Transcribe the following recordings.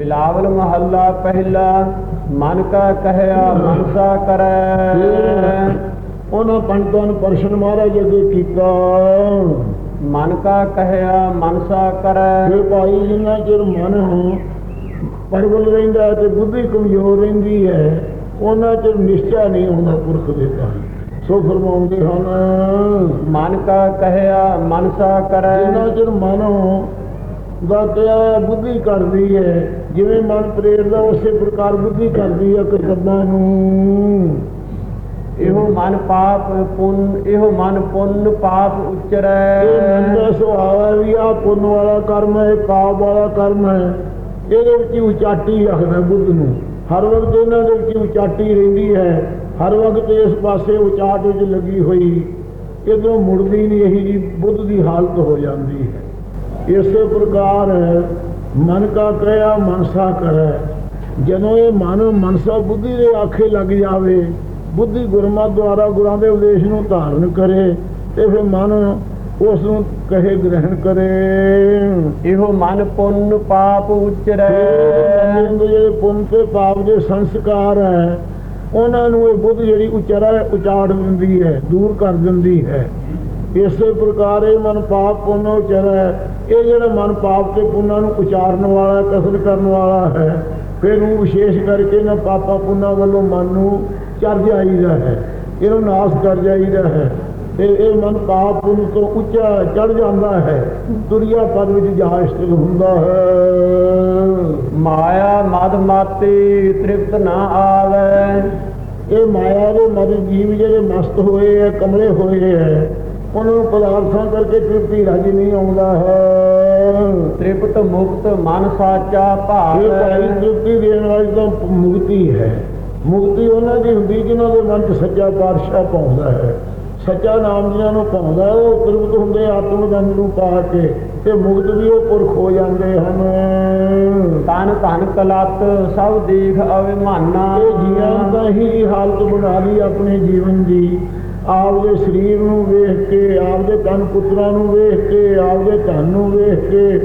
ਬਿਲਾਵਲ ਮਹੱਲਾ ਪਹਿਲਾ ਮਨ ਕਾ ਕਹਿਆ ਮਨਸਾ ਕਰੈ। ਉਹਨਾਂ ਪੰਡਤਾਂ ਨੂੰ ਪਰਸ਼ਨ ਮਹਾਰਾਜ ਅੱਗੇ ਕੀਤਾ। ਮਨ ਕਾ ਕਹਿਆ ਮਨਸਾ ਕਰੈ। ਜੇ ਭਾਈ ਜਿੰਨਾ ਚਿਰ ਮਨ ਨੂੰ ਪਰਵਲ ਰਹਿੰਦਾ ਹੈ ਤੇ ਬੁੱਧੀ ਕਮਜ਼ੋਰ ਰਹਿੰਦੀ ਹੈ ਉਹਨਾਂ ਚਿਰ ਨਿਸ਼ਚੈ ਨਹੀਂ ਹੁੰਦਾ ਪੁਰਖ ਦੇ ਤਾਂ ਸੋ ਫਰਮਾਉਂਦੇ ਹਨ ਮਨ ਕਾ ਕਹਿਆ ਮਨਸਾ ਕਰੈ। ਜਿੰਨਾ ਚਿਰ ਮਨ ਦਾ ਕਿਹਾ ਬੁੱਧੀ ਕਰਦੀ ਹੈ ਜਿਵੇਂ ਮਨ ਪ੍ਰੇਰਦਾ ਉਸੇ ਪ੍ਰਕਾਰ ਬੁੱਧੀ ਕਰਦੀ ਹੈ ਕਰਤੱਵਾਂ ਨੂੰ। ਇਹੋ ਮਨ ਪਾਪ ਪੁੰਨ ਇਹੋ ਮਨ ਪੁੰਨ ਪਾਪ ਇਹ ਮਨ ਉਚਰੈ ਦਾ ਸੁਭਾਅ ਹੈ ਵੀ ਆ ਪੁੰਨ ਵਾਲਾ ਕਰਮ ਹੈ ਪਾਪ ਵਾਲਾ ਕਰਮ ਹੈ। ਇਹਦੇ ਵਿੱਚ ਹੀ ਉਚਾਟੀ ਰੱਖਦਾ ਬੁੱਧ ਨੂੰ। ਹਰ ਵਕਤ ਇਹਨਾਂ ਦੇ ਵਿੱਚ ਉਚਾਟੀ ਰਹਿੰਦੀ ਹੈ। ਹਰ ਵਕਤ ਇਸ ਪਾਸੇ ਉਚਾਟ ਵਿੱਚ ਲੱਗੀ ਹੋਈ। ਇਧਰੋਂ ਮੁੜਦੀ ਨਹੀਂ ਇਹੀ ਜੀ ਬੁੱਧ ਦੀ ਹਾਲਤ ਹੋ ਜਾਂਦੀ ਹੈ। ਇਸੇ ਪ੍ਰਕਾਰ ਮਨ ਕਾ ਕਹਿਆ ਮਨਸਾ ਕਰੈ। ਜਦੋਂ ਇਹ ਮਨ ਮਨਸਾ ਬੁੱਧੀ ਦੇ ਆਖੇ ਲੱਗ ਜਾਵੇ ਬੁੱਧੀ ਗੁਰਮਤਿ ਦੁਆਰਾ ਗੁਰਾਂ ਦੇ ਉਪਦੇਸ਼ ਨੂੰ ਧਾਰਨ ਕਰੇ ਤੇ ਫਿਰ ਮਨ ਉਸ ਨੂੰ ਕਹੇ ਗ੍ਰਹਿਣ ਕਰੇ। ਇਹੋ ਮਨ ਪੁੰਨ ਪਾਪ ਉਚਰੈ। ਜਿਹੜੇ ਪੁੰਨ ਤੇ ਪਾਪ ਦੇ ਸੰਸਕਾਰ ਹੈ ਉਹਨਾਂ ਨੂੰ ਇਹ ਬੁੱਧ ਜਿਹੜੀ ਉਚਰਾ ਉਚਾੜ ਦਿੰਦੀ ਹੈ ਦੂਰ ਕਰ ਦਿੰਦੀ ਹੈ। ਇਸੇ ਪ੍ਰਕਾਰ ਇਹ ਮਨ ਪਾਪ ਪੁੰਨ ਉਚਰਾ ਹੈ। ਇਹ ਜਿਹੜਾ ਮਨ ਪਾਪ ਤੇ ਪੁੰਨਾਂ ਨੂੰ ਉਚਾਰਨ ਵਾਲਾ ਕਸਰ ਕਰਨ ਵਾਲਾ ਹੈ ਫਿਰ ਉਹ ਵਿਸ਼ੇਸ਼ ਕਰਕੇ ਨਾ ਪਾਪਾ ਪੁੰਨਾਂ ਵੱਲੋਂ ਮਨ ਨੂੰ ਚਰ ਜਾਈਦਾ ਹੈ। ਇਹਨੂੰ ਨਾਸ਼ ਕਰ ਜਾਈਦਾ ਹੈ। ਤੇ ਇਹ ਮਨ ਪਾਪ ਪੁੰਨ ਤੋਂ ਉੱਚਾ ਚੜ ਜਾਂਦਾ ਹੈ। ਦੁਨੀਆ ਪਦ ਵਿੱਚ ਜਾ ਸਥਿਤ ਹੁੰਦਾ ਹੈ। ਮਾਇਆ ਮਦ ਮਾਤੀ ਤ੍ਰਿਪਤ ਨਾ ਆਵੈ। ਇਹ ਮਾਇਆ ਦੇ ਮਦ ਜੀਵ ਜਿਹੜੇ ਮਸਤ ਹੋਏ ਹੈ ਕਮਲੇ ਹੋਏ ਹੈ ਉਹਨਾਂ ਨੂੰ ਪਦਾਰਥਾਂ ਕਰਕੇ ਤ੍ਰਿਪਤੀ ਰਾਜੀ ਨਹੀਂ ਆਉਂਦਾ ਹੈ। ਤ੍ਰਿਪਤ ਮੁਕਤ ਮਨ ਸਾਚਾ ਇਹ ਭਾਈ ਭਾਵ ਤ੍ਰਿਪਤੀ ਦੇਣ ਵਾਲੀ ਤਾਂ ਮੁਕਤੀ ਹੈ। ਮੁਕਤੀ ਉਹਨਾਂ ਦੀ ਹੁੰਦੀ ਜਿਨ੍ਹਾਂ ਦੇ ਮਨ 'ਚ ਸੱਚਾ ਪਾਤਸ਼ਾਹ ਪਾਉਂਦਾ ਹੈ। ਸੱਚਾ ਨਾਮ ਜਿਹਨਾਂ ਨੂੰ ਹੈ, ਉਹ ਤ੍ਰਿਪਤ ਹੁੰਦੇ ਆਤਮ ਜੰਗ ਨੂੰ ਪਾ ਕੇ ਤੇ ਮੁਕਤ ਵੀ ਉਹ ਪੁਰਖ ਹੋ ਜਾਂਦੇ ਹਨ। ਤਨ ਧਨ ਕਲਤ ਸਭ ਦੇਖ ਅਭਿਮਾਨਾ ਇਹ ਜੀਵਨ ਦਾ ਹੀ ਹਾਲਤ ਬਣਾ ਲਈ ਆਪਣੇ ਜੀਵਨ ਦੀ। ਆਪਦੇ ਸਰੀਰ ਨੂੰ ਵੇਖ ਤਨ ਪੁੱਤਰਾਂ ਨੂੰ ਵੇਖ ਕੇ ਆਪਦੇ ਧਨ ਨੂੰ ਵੇਖ ਕੇ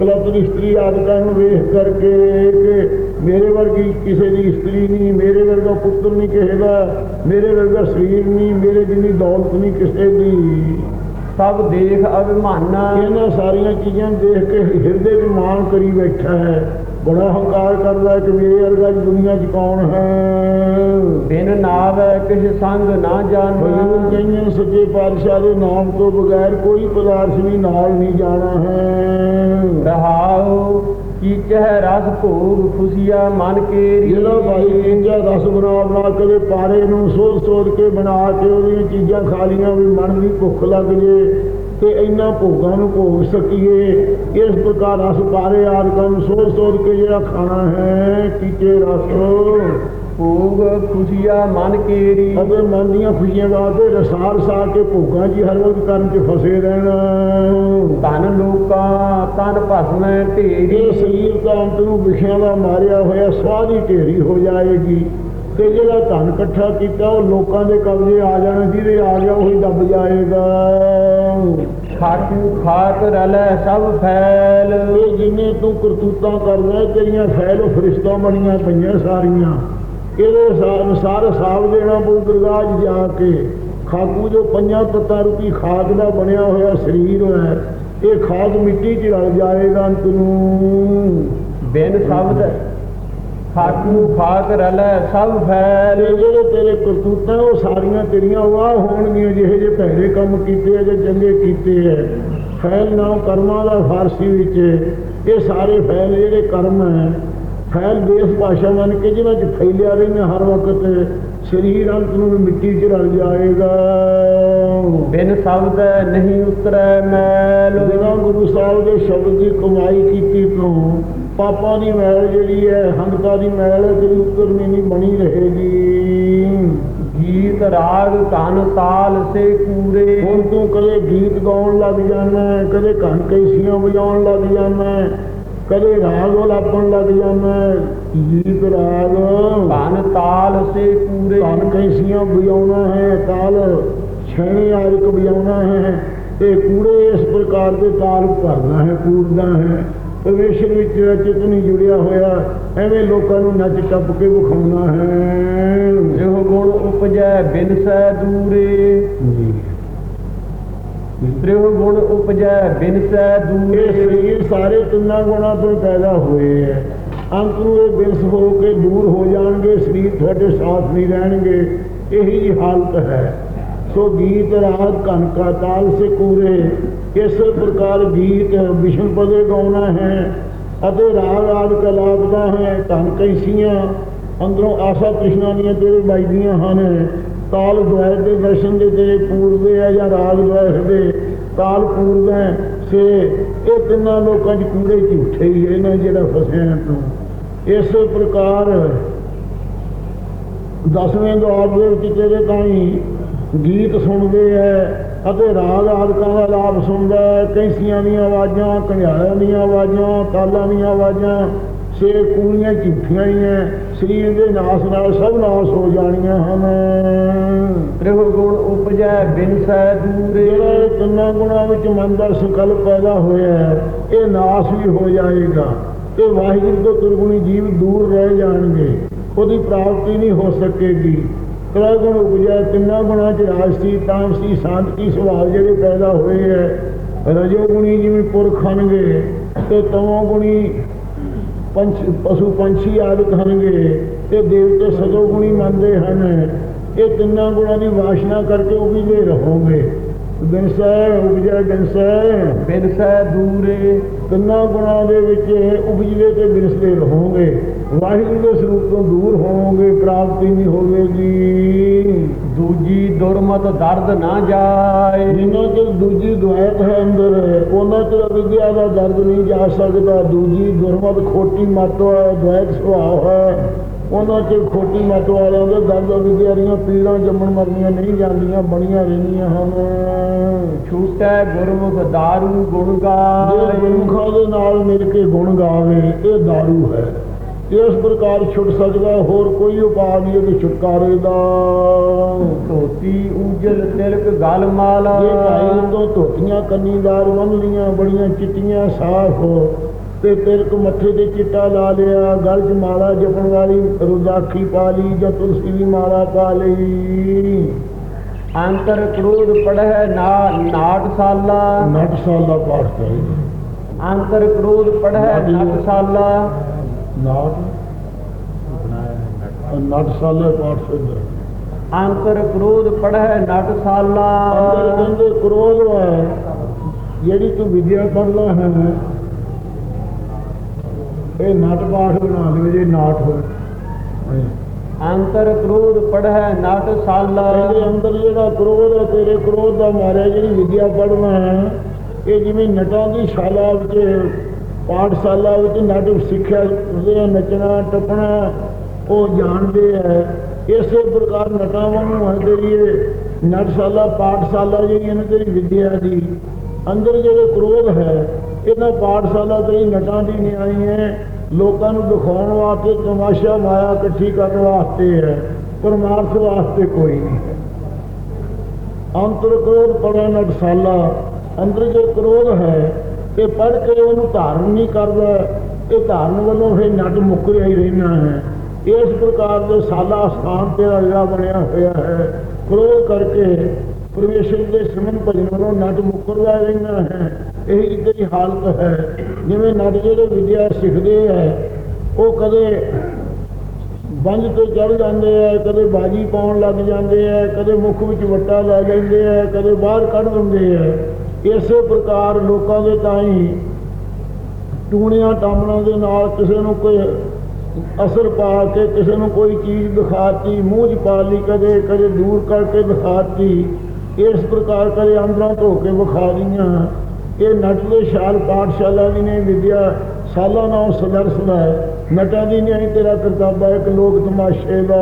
ਕਲਪਤ ਇਸਤਰੀ ਆਦਿਕਾਂ ਨੂੰ ਵੇਖ ਕਰਕੇ ਕਿ ਮੇਰੇ ਵਰਗੀ ਕਿਸੇ ਦੀ ਇਸਤਰੀ ਨਹੀਂ ਮੇਰੇ ਵਰਗਾ ਪੁੱਤਰ ਨਹੀਂ ਕਿਸੇ ਦਾ ਮੇਰੇ ਵਰਗਾ ਸਰੀਰ ਨਹੀਂ ਮੇਰੇ ਜਿੰਨੀ ਦੌਲਤ ਨਹੀਂ ਕਿਸੇ ਦੀ। ਸਭ ਦੇਖ ਅਭਿਮਾਨਾ। ਇਹਨਾਂ ਸਾਰੀਆਂ ਚੀਜ਼ਾਂ ਦੇਖ ਕੇ ਹਿਰਦੇ 'ਚ ਮਾਣ ਕਰੀ ਬੈਠਾ ਹੈ। ਬੜਾ ਹੰਕਾਰ ਕਰਦਾ ਕਿ ਮੇਰੇ ਵਰਗਾ ਦੁਨੀਆ 'ਚ ਕੌਣ ਹੈ? ਬਿਨ ਨਾਵੈ ਕਿਛ ਸੰਗ ਨਾ ਜਾਣਾ ਕਈਆਂ ਸੱਚੇ ਪਾਤਸ਼ਾਹ ਦੇ ਨਾਮ ਤੋਂ ਬਗੈਰ ਕੋਈ ਪਦਾਰਥ ਵੀ ਨਾਲ ਨਹੀਂ ਜਾਣਾ ਹੈ। ਰਹਾਉ ਕੀ ਚਹਿ ਰਸ ਭੋਗ ਖੁਸ਼ੀਆ ਮਨ ਕੇਰੀ। ਜਿਹੜਾ ਭਾਈ ਇੰਜਾ ਰਸ ਬਣਾ ਬਣਾ ਕੇ ਪਾਰੇ ਨੂੰ ਸੋਧ ਸੋਧ ਕੇ ਬਣਾ ਕੇ ਉਹਦੀਆਂ ਚੀਜ਼ਾਂ ਖਾ ਲੀਆਂ ਵੀ ਮਨ ਦੀ ਭੁੱਖ ਲੱਗ ਜੇ ਤੇ ਇੰਨਾ ਭੋਗਾਂ ਨੂੰ ਭੋਗ ਸਕੀਏ। ਇਸ ਪ੍ਰਕਾਰ ਰਸ ਪਾਰੇ ਆਦਿਕਾਂ ਨੂੰ ਸੋਧ ਸੋਧ ਕੇ ਜਿਹੜਾ ਖਾਣਾ ਹੈ ਕੀਤੇ ਰਸ। ਭੋਗ ਖੁਸ਼ੀਆ ਮਨ ਕੇਰੀ ਅਤੇ ਮਨ ਦੀਆਂ ਖੁਸ਼ੀਆਂ ਵਾਸਤੇ ਰਸਾਲ ਸਾਰ ਕੇ ਭੋਗਾਂ ਹੀ ਹਰ ਵਕਤ ਕਰਨ 'ਚ ਫਸੇ ਰਹਿਣਾ। ਧਨ ਲੋਕਾਂ ਤਨ ਭਸਮੈ ਢੇਰੀ। ਸਰੀਰ ਦਾ ਅੰਤ ਨੂੰ ਵਿਖਿਆਂ ਦਾ ਮਾਰਿਆ ਹੋਇਆ ਦੀ ਢੇਰੀ ਹੋ ਜਾਏਗੀ। ਤੇ ਜਿਹੜਾ ਧਨ ਇਕੱਠਾ ਕੀਤਾ ਉਹ ਲੋਕਾਂ ਦੇ ਕਬਜ਼ੇ ਆ ਜਾਣਾ ਜਿਹਦੇ ਆ ਗਿਆ ਉਹੀ ਦੱਬ ਜਾਏਗਾ। ਖਾਟੂ ਖਾਕ ਰਲੈ ਸਭ ਫੈਲ। ਇਹ ਜਿੰਨੇ ਤੂੰ ਕਰਤੂਤਾਂ ਕਰਦਾ ਤੇਰੀਆਂ ਫੈਲ ਫਰਿਸ਼ਤਾਂ ਬਣੀਆਂ ਪਈਆਂ ਸਾਰੀਆਂ। ਇਹਦੇ ਸਾ- ਅਨੁਸਾਰ ਹਿਸਾਬ ਦੇਣਾ ਪਊ ਦਰਗਾਹ ਜਾ ਕੇ। ਖਾਕੂ ਜੋ ਪੰਜਾਂ ਤੱਤਾਂ ਰੂਪੀ ਖਾਦ ਦਾ ਬਣਿਆ ਹੋਇਆ ਸਰੀਰ ਹੈ ਇਹ ਖਾਦ ਮਿੱਟੀ 'ਚ ਰਲ ਜਾਏਗਾ ਅੰਤ ਨੂੰ। ਬਿਨ ਸ਼ਬਦ ਖਾਟੂ ਖਾਕ ਰਲੈ ਸਭ ਫੈਲ। ਜਿਹੜੇ ਤੇਰੇ ਕਰਤੂਤਾਂ ਉਹ ਸਾਰੀਆਂ ਤੇਰੀਆਂ ਵਾਹ ਹੋਣਗੀਆਂ ਜਿਹੇ ਜੇ ਭੈੜੇ ਕੰਮ ਕੀਤੇ ਆ ਜਾਂ ਚੰਗੇ ਕੀਤੇ ਐ ਫੈਲ ਨਾਮ ਕਰਮਾਂ ਦਾ ਫਾਰਸੀ ਵਿੱਚ। ਇਹ ਸਾਰੇ ਫੈਲ ਜਿਹੜੇ ਕਰਮ ਹੈ ਫੈਲ ਦੇਸ ਭਾਸ਼ਾ ਮੰਨ ਕੇ ਜਿਹਨਾਂ 'ਚ ਫੈਲਿਆ ਰਹਿਣਾ ਹਰ ਵਕਤ ਸਰੀਰ ਅੰਤ ਨੂੰ ਮਿੱਟੀ 'ਚ ਰਲ ਜਾਏਗਾ। ਬਿਨ ਸ਼ਬਦ ਨਹੀਂ ਉਤਰੈ ਮੈਲ। ਬਿਨਾਂ ਗੁਰੂ ਸਾਹਿਬ ਦੇ ਸ਼ਬਦ ਦੀ ਕਮਾਈ ਕੀਤੀ ਤੋਂ ਪਾਪਾਂ ਦੀ ਮੈਲ ਜਿਹੜੀ ਹੈ ਹੰਗਤਾ ਦੀ ਮੈਲ ਹੈ, ਤੇਰੀ ਉਤਰਨੀ ਨਹੀਂ ਬਣੀ ਰਹੇਗੀ। ਗੀਤ ਰਾਗ ਧਨ ਤਾਲ ਸੇ ਕੂਰੇ। ਹੁਣ ਤੂੰ ਕਦੇ ਗੀਤ ਗਾਉਣ ਲੱਗ ਜਾਣਾ, ਕਦੇ ਘਣ ਕੈਸੀਆਂ ਵਜਾਉਣ ਲੱਗ ਜਾਣਾ, ਕਦੇ ਰਾਗ ਲਾਪਣ ਲੱਗ ਜਾਣਾ। ਗੀਤ ਰਾਗ ਧਨ ਤਾਲ ਸੇ ਕੂਰੇ। ਘਣ ਕੈਸੀਆਂ ਵਜਾਉਣਾ ਹੈ, ਤਾਲ ਛਣੇ ਆਰਕ ਵਜਾਉਣਾ ਹੈ। ਤੇ ਕੂੜੇ ਇਸ ਪ੍ਰਕਾਰ ਦੇ ਤਾਲ ਭਰਨਾ ਹੈ, ਕੂੜਨਾ ਹੈ। ਪਰਮੇਸ਼ਰ ਵਿੱਚ ਚਿਤ ਨਹੀਂ ਜੁੜਿਆ ਹੋਇਆ ਐਵੇਂ ਲੋਕਾਂ ਨੂੰ ਨੱਚ ਟੱਪ ਕੇ ਵਿਖਾਉਣਾ ਹੈ। ਜਿਹ ਗੁਣ ਉਪਜੈ ਬਿਨ ਸੈ ਦੂਰੇ। ਜੀ। ਗੁਣ ਉਪਜੈ ਬਿਨ ਸੈ ਇਹ ਦੂਰੇ ਸਰੀਰ ਸਾਰੇ ਤਿੰਨਾਂ ਗੁਣਾਂ ਤੋਂ ਪੈਦਾ ਹੋਏ ਹੈ। ਅੰਤ ਨੂੰ ਇਹ ਬਿਰਸ ਹੋ ਕੇ ਦੂਰ ਹੋ ਜਾਣਗੇ ਸਰੀਰ ਤੁਹਾਡੇ ਸਾਥ ਨਹੀਂ ਰਹਿਣਗੇ। ਇਹੀ ਹਾਲਤ ਹੈ। ਸੋ ਗੀਤ ਰਾਗ ਕਨਕਾ ਤਾਲ ਸੇ ਕੂਰੇ ਇਸ ਪ੍ਰਕਾਰ ਗੀਤ ਵਿਸ਼ਨ ਪਦੇ ਗਾਉਣਾ ਹੈ ਅਤੇ ਰਾਗ ਆਦ ਕਲਾਪਦਾ ਹੈ, ਧਨ ਕੈਸੀਆਂ, ਅੰਦਰੋਂ ਆਸਾ ਤ੍ਰਿਸ਼ਨਾ ਦੀਆਂ ਤੇਰੇ ਵੱਜਦੀਆਂ ਹਨ। ਤਾਲ ਦੁਆਇ ਦੇ ਦਰਸ਼ਨ ਦੇ ਤੇਰੇ ਪੂਰਦੇ ਆ ਜਾਂ ਰਾਗ ਦੁਆਇ ਦੇ ਤਾਲ ਪੂਰਬ ਹੈ, ਸੇ, ਇਹ ਤਿੰਨਾਂ ਲੋਕਾਂ 'ਚ ਕੂੜੇ ਝੂਠੇ ਹੀ ਇਹਨਾਂ ਜਿਹੜਾ ਫਸਿਆ ਤੂੰ। ਇਸ ਪ੍ਰਕਾਰ ਦਸਵੇਂ ਦੁਆਰ ਦੇ ਵਿੱਚ ਤੇਰੇ ਤਾਈਂ ਗੀਤ ਸੁਣਦੇ ਐ ਅਤੇ ਰਾਗ ਆਦਿਕਾਂ ਦਾ ਲਾਭ ਸੁਣਦਾ ਹੈ ਕੈਂਸੀਆਂ ਦੀਆਂ ਆਵਾਜ਼ਾਂ ਘੜਿਆਲਾਂ ਦੀਆਂ ਆਵਾਜ਼ਾਂ ਤਾਲਾਂ ਦੀਆਂ ਆਵਾਜ਼ਾਂ ਸੇ ਕੂੜੀਆਂ ਝੂਠੀਆਂ ਹੀ ਐ। ਸਰੀਰ ਦੇ ਨਾਸ ਨਾਲ ਸਭ ਨਾਸ ਹੋ ਜਾਣੀਆਂ ਹਨ। ਤ੍ਰਿਹ ਗੁਣ ਉਪਜੈ ਬਿਨ ਸੈ ਦੂਰੇ। ਜਿਹੜਾ ਇਹ ਤਿੰਨਾਂ ਗੁਣਾਂ ਵਿੱਚ ਮਨ ਦਾ ਸੰਕਲਪ ਪੈਦਾ ਹੋਇਆ ਹੈ ਇਹ ਨਾਸ ਵੀ ਹੋ ਜਾਏਗਾ ਤੇ ਵਾਹਿਗੁਰੂ ਤੋਂ ਤੁਰਗੁਣੀ ਜੀਵ ਦੂਰ ਰਹਿ ਜਾਣਗੇ। ਉਹਦੀ ਪ੍ਰਾਪਤੀ ਨਹੀਂ ਹੋ ਸਕੇਗੀ। ਤ੍ਰੈ ਗੁਣ ਉਪਜੈ ਤਿੰਨਾਂ ਗੁਣਾਂ ਚ ਰਾਜਸੀ ਤਾਮਸੀ ਸ਼ਾਂਤੀ ਸੁਭਾਅ ਜਿਹੜੇ ਪੈਦਾ ਹੋਏ ਹੈ ਰਜੋ ਗੁਣੀ ਜਿਵੇਂ ਪੁਰਖ ਹਨਗੇ ਤੇ ਤਮੋ ਗੁਣੀ ਪੰਛ ਪਸ਼ੂ ਪੰਛੀ ਆਦਿਕ ਹਨਗੇ ਤੇ ਦੇਵਤੇ ਸਦੋ ਗੁਣੀ ਮੰਨਦੇ ਹਨ। ਇਹ ਤਿੰਨਾਂ ਗੁਣਾਂ ਦੀ ਵਾਸ਼ਨਾ ਕਰਕੇ ਉਪਜਦੇ ਰਹੋਗੇ। ਬਿਨਸੈ ਉਪਜੈ ਬਿਨਸੈ ਬਿਨ ਸੈ ਦੂਰੇ। ਤਿੰਨਾਂ ਗੁਣਾਂ ਦੇ ਵਿੱਚ ਉਪਜਦੇ ਤੇ ਬਿਨਸਦੇ ਰਹੋਗੇ। ਵਾਹਿਗੁਰੂ ਦੇ ਸਰੂਪ ਤੋਂ ਦੂਰ ਹੋਵੋਗੇ ਪ੍ਰਾਪਤੀ ਨਹੀਂ ਹੋਵੇਗੀ। ਦੂਜੀ ਦੁਰਮਤ ਦਰਦ ਨਾ ਜਾਏ। ਜਿਨ੍ਹਾਂ ਚ ਦੂਜੀ ਦੁਆਇਤ ਹੈ ਅੰਦਰ ਉਹਨਾਂ ਚ ਅਵਿਦਿਆ ਦਾ ਦਰਦ ਨਹੀਂ ਜਾ ਸਕਦਾ। ਦੂਜੀ ਦੁਰਮਤ ਖੋਟੀ ਮਤ ਹੈ ਦੁਆਇਤ ਸੁਭਾਅ ਹੈ। ਉਹਨਾਂ ਚ ਖੋਟੀ ਮਤ ਵਾਲਿਆਂ ਦੇ ਦਰਦ ਅਵਿਦਿਆਰੀਆਂ ਪੀੜਾਂ ਜੰਮਣ ਮਰਨੀਆਂ ਨਹੀਂ ਜਾਂਦੀਆਂ ਬਣੀਆਂ ਰਹਿੰਦੀਆਂ ਹਨ। ਛੂਟੈ ਗੁਰਮੁਖ ਦਾਰੂ ਗੁਣ ਗਾਏ। ਗੁਰਮੁਖਾਂ ਦੇ ਨਾਲ ਮਿਲ ਕੇ ਗੁਣ ਗਾਵੇ ਇਹ ਦਾਰੂ ਹੈ। ਇਸ ਪ੍ਰਕਾਰ ਛੁੱਟ ਸਕਦਾ ਹੋਰ ਕੋਈ ਉਪਾਅ ਨਹੀਂ ਇਹਦੇ ਛੁਟਕਾਰੇ ਦਾ। ਧੋਤੀ ਉਜਲ ਤਿਲਕ ਗਲ ਮਾਲਾ ਜੇ ਭਾਈ ਤੋਂ ਧੋਤੀਆਂ ਕੰਨੀਦਾਰ ਬੰਨ ਲੀਆਂ ਬੜੀਆਂ ਚਿੱਟੀਆਂ ਸਾਫ਼ ਤੇ ਤਿਲਕ ਮੱਥੇ ਤੇ ਚਿੱਟਾ ਲਾ ਲਿਆ ਗਲ 'ਚ ਮਾਲਾ ਜਪਣ ਵਾਲੀ ਰੁਦਾਖੀ ਪਾ ਲਈ ਜਾਂ ਤੁਲਸੀ ਦੀ ਮਾਲਾ ਪਾ ਲਈ। ਅੰਤਰ ਕ੍ਰੋਧ ਪੜਹਿ ਨਾ ਨਾਟ ਸਾਲਾ ਨਟ ਸਾਲ ਦਾ ਪਾਠ ਕਰੇ। ਅੰਤਰ ਕ੍ਰੋਧ ਪੜਹਿ ਨਟ ਸਾਲਾ ਨਾਟ ਨਟ ਸਾਲ ਦਾ ਪਾਠ ਸਿੱਧ ਅੰਤਰ ਕ੍ਰੋਧ ਪੜਹਿ ਨਟ ਅੰਦਰ ਸਾਲਾ। ਕਹਿੰਦੇ ਕ੍ਰੋਧ ਹੈ। ਜਿਹੜੀ ਤੂੰ ਵਿਦਿਆ ਪੜ੍ਹਨਾ ਹੈ ਇਹ ਨਟ ਪਾਠ ਬਣਾ ਲਿਓ ਜੇ ਨਾਟ ਹੋਵੇ। ਅੰਤਰ ਕ੍ਰੋਧ ਪੜਹਿ ਨਟ ਸਾਲਾ। ਤੇਰੇ ਅੰਦਰ ਜਿਹੜਾ ਕ੍ਰੋਧ ਹੈ ਤੇਰੇ ਕ੍ਰੋਧ ਦਾ ਮਾਰਿਆ ਜਿਹੜੀ ਵਿਦਿਆ ਪੜ੍ਹਨਾ ਹੈ ਇਹ ਜਿਵੇਂ ਨਟਾਂ ਦੀ ਸ਼ਾਲਾ ਵਿੱਚ ਪਾਠਸ਼ਾਲਾ ਵਿੱਚ ਨਟ ਸਿੱਖਿਆ, ਉਹਦੇ ਨੱਚਣਾ, ਟੱਪਣਾ, ਉਹ ਜਾਣਦੇ ਹੈ ਇਸੇ ਪ੍ਰਕਾਰ ਨਟਾਂ ਨੂੰ ਹੈ ਤੇਰੀ ਨਟਸ਼ਾਲਾ, ਪਾਠਸ਼ਾਲਾ ਜਿਹੜੀ ਇਹਨਾਂ ਤੇਰੀ ਵਿਦਿਆ ਦੀ, ਅੰਦਰ ਜਿਹੜੇ ਕ੍ਰੋਧ ਹੈ, ਇਹਨਾਂ ਪਾਠਸ਼ਾਲਾ ਤੇਰੀ ਨਟਾਂ ਦੀ ਨਹੀਂ ਆਈ ਹੈ। ਲੋਕਾਂ ਨੂੰ ਦਿਖਾਉਣ ਵਾਸਤੇ, ਤਮਾਸ਼ਾ ਮਾਇਆ ਇਕੱਠੀ ਕਰਨ ਵਾਸਤੇ ਹੈ। ਪਰਮਾਰਥ ਵਾਸਤੇ ਕੋਈ ਨਹੀਂ ਹੈ। ਅੰਤਰ ਕ੍ਰੋਧ ਪੜਾ ਨਟਸਾਲਾ, ਅੰਦਰ ਜੋ ਕ੍ਰੋਧ ਹੈ ਇਹ ਪੜ ਕੇ ਉਹਨੂੰ ਧਾਰਨ ਨਹੀਂ ਕਰਦਾ। ਇਹ ਧਾਰਨ ਵੱਲੋਂ ਫਿਰ ਨੱਟ ਮੁੱਕਰਿਆ ਹੀ ਰਹਿਣਾ ਹੈ। ਇਸ ਪ੍ਰਕਾਰ ਦੇ ਸਾਲਾ ਸਥਾਨ ਤੇਰਾ ਜਿਹੜਾ ਬਣਿਆ ਹੋਇਆ ਹੈ। ਕ੍ਰੋਧ ਕਰਕੇ ਪਰਮੇਸ਼ਰ ਦੇ ਸਿਮਰਨ ਭਜਨ ਵੱਲੋਂ ਨਟ ਮੁੱਕਰਦਾ ਰਹਿਣਾ ਹੈ। ਇਹ ਤੇਰੀ ਹਾਲਤ ਹੈ। ਜਿਵੇਂ ਨੱਟ ਜਿਹੜੇ ਵਿਦਿਆ ਸਿੱਖਦੇ ਹੈ ਉਹ ਕਦੇ ਬੰਜ ਤੇ ਚੜ ਜਾਂਦੇ ਆ, ਕਦੇ ਬਾਜੀ ਪਾਉਣ ਲੱਗ ਜਾਂਦੇ ਆ, ਕਦੇ ਮੁਖ ਵਿੱਚ ਵੱਟਾ ਲੈ ਜਾਂਦੇ ਆ, ਕਦੇ ਬਾਹਰ ਕੱਢ ਦਿੰਦੇ ਆ। ਇਸੇ ਪ੍ਰਕਾਰ ਲੋਕਾਂ ਦੇ ਤਾਈਂ ਟੂਣਿਆਂ ਟਾਮਣਾਂ ਦੇ ਨਾਲ ਕਿਸੇ ਨੂੰ ਕੋਈ ਅਸਰ ਪਾ ਕੇ ਕਿਸੇ ਨੂੰ ਕੋਈ ਚੀਜ਼ ਦਿਖਾਤੀ ਮੂੰਹ 'ਚ ਪਾ ਲਈ, ਕਦੇ ਕਦੇ ਦੂਰ ਕਰਕੇ ਦਿਖਾਤੀ ਇਸ ਪ੍ਰਕਾਰ ਕਦੇ ਅੰਦਰਾਂ ਧੋ ਕੇ ਵਿਖਾ ਰਹੀਆਂ ਇਹ ਨਟ ਸ਼ਾਲ ਪਾਠਸ਼ਾਲਾ ਵੀ ਨੇ, ਵਿਦਿਆ ਸਾਲਾਂ ਨਾਲ ਸਦਰਸਦਾ ਹੈ। ਨਟਾਂ ਦੀ ਨਹੀਂ ਤੇਰਾ ਕਰਤੱਵ ਹੈ ਇੱਕ ਲੋਕ ਤਮਾਸ਼ੇ ਦਾ।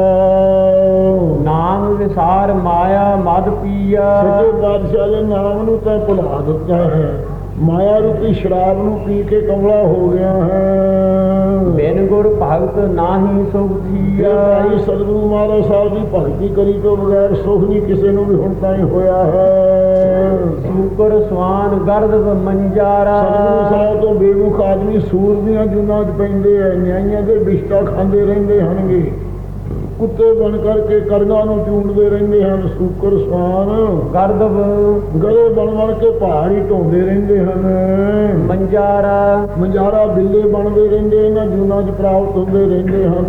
ਨਾਮ ਵਿਸਾਰ ਮਾਇਆ ਮਦ ਪੀਆ। ਸੱਚੇ ਬਾਦਸ਼ਾਹ ਦੇ ਨਾਮ ਨੂੰ ਤਾਂ ਭੁਲਾ ਦਿੱਤਾ ਹੈ। ਮਾਇਆ ਰੂਪੀ ਸ਼ਰਾਬ ਨੂੰ ਪੀ ਕੇ ਕਮਲਾ ਹੋ ਗਿਆ ਹੈ। ਬਿਨ ਗੁਰ ਭਗਤ ਨਾਹੀ ਸੁਖ ਥੀਆ। ਭਾਈ ਸਤਿਗੁਰੂ ਮਹਾਰਾਜ ਸਾਹਿਬ ਦੀ ਭਗਤੀ ਕਰੀ ਤੋਂ ਬਗੈਰ ਸੁਖ ਨਹੀਂ ਕਿਸੇ ਨੂੰ ਵੀ ਹੁਣ ਤਾਈਂ ਹੋਇਆ ਹੈ। ਸੂਕਰ ਸਵਾਨ ਗਰਦ ਮੰਜਾਰਾ। ਸਤਿਗੁਰੂ ਸਾਹਿਬ ਤੋਂ ਬੇਮੁਖ ਆਦਮੀ ਸੂਰ ਦੀਆਂ ਜੁਨਾਂ 'ਚ ਪੈਂਦੇ ਐ ਨਿਆਈਆਂ ਦੇ ਬਿਸ਼ਟਾ ਖਾਂਦੇ ਰਹਿੰਦੇ ਹਨਗੇ। ਕੁੱਤੇ ਬਣ ਕਰਕੇ ਕਰਨਾਂ ਨੂੰ ਚੂੰਡਦੇ ਰਹਿੰਦੇ ਹਨ ਸੂਕਰ ਸਵਾਨ। ਗਰਦਬ ਗਲੇ ਬਣ ਬਣ ਕੇ ਪਹਾੜ ਢੋਂਦੇ ਰਹਿੰਦੇ ਹਨ। ਮੰਜਾਰਾ। ਮੰਜਾਰਾ ਬਿੱਲੇ ਬਣਦੇ ਰਹਿੰਦੇ ਇਹਨਾਂ ਜੂਨਾਂ 'ਚ ਪ੍ਰਾਪਤ ਹੁੰਦੇ ਰਹਿੰਦੇ ਹਨ।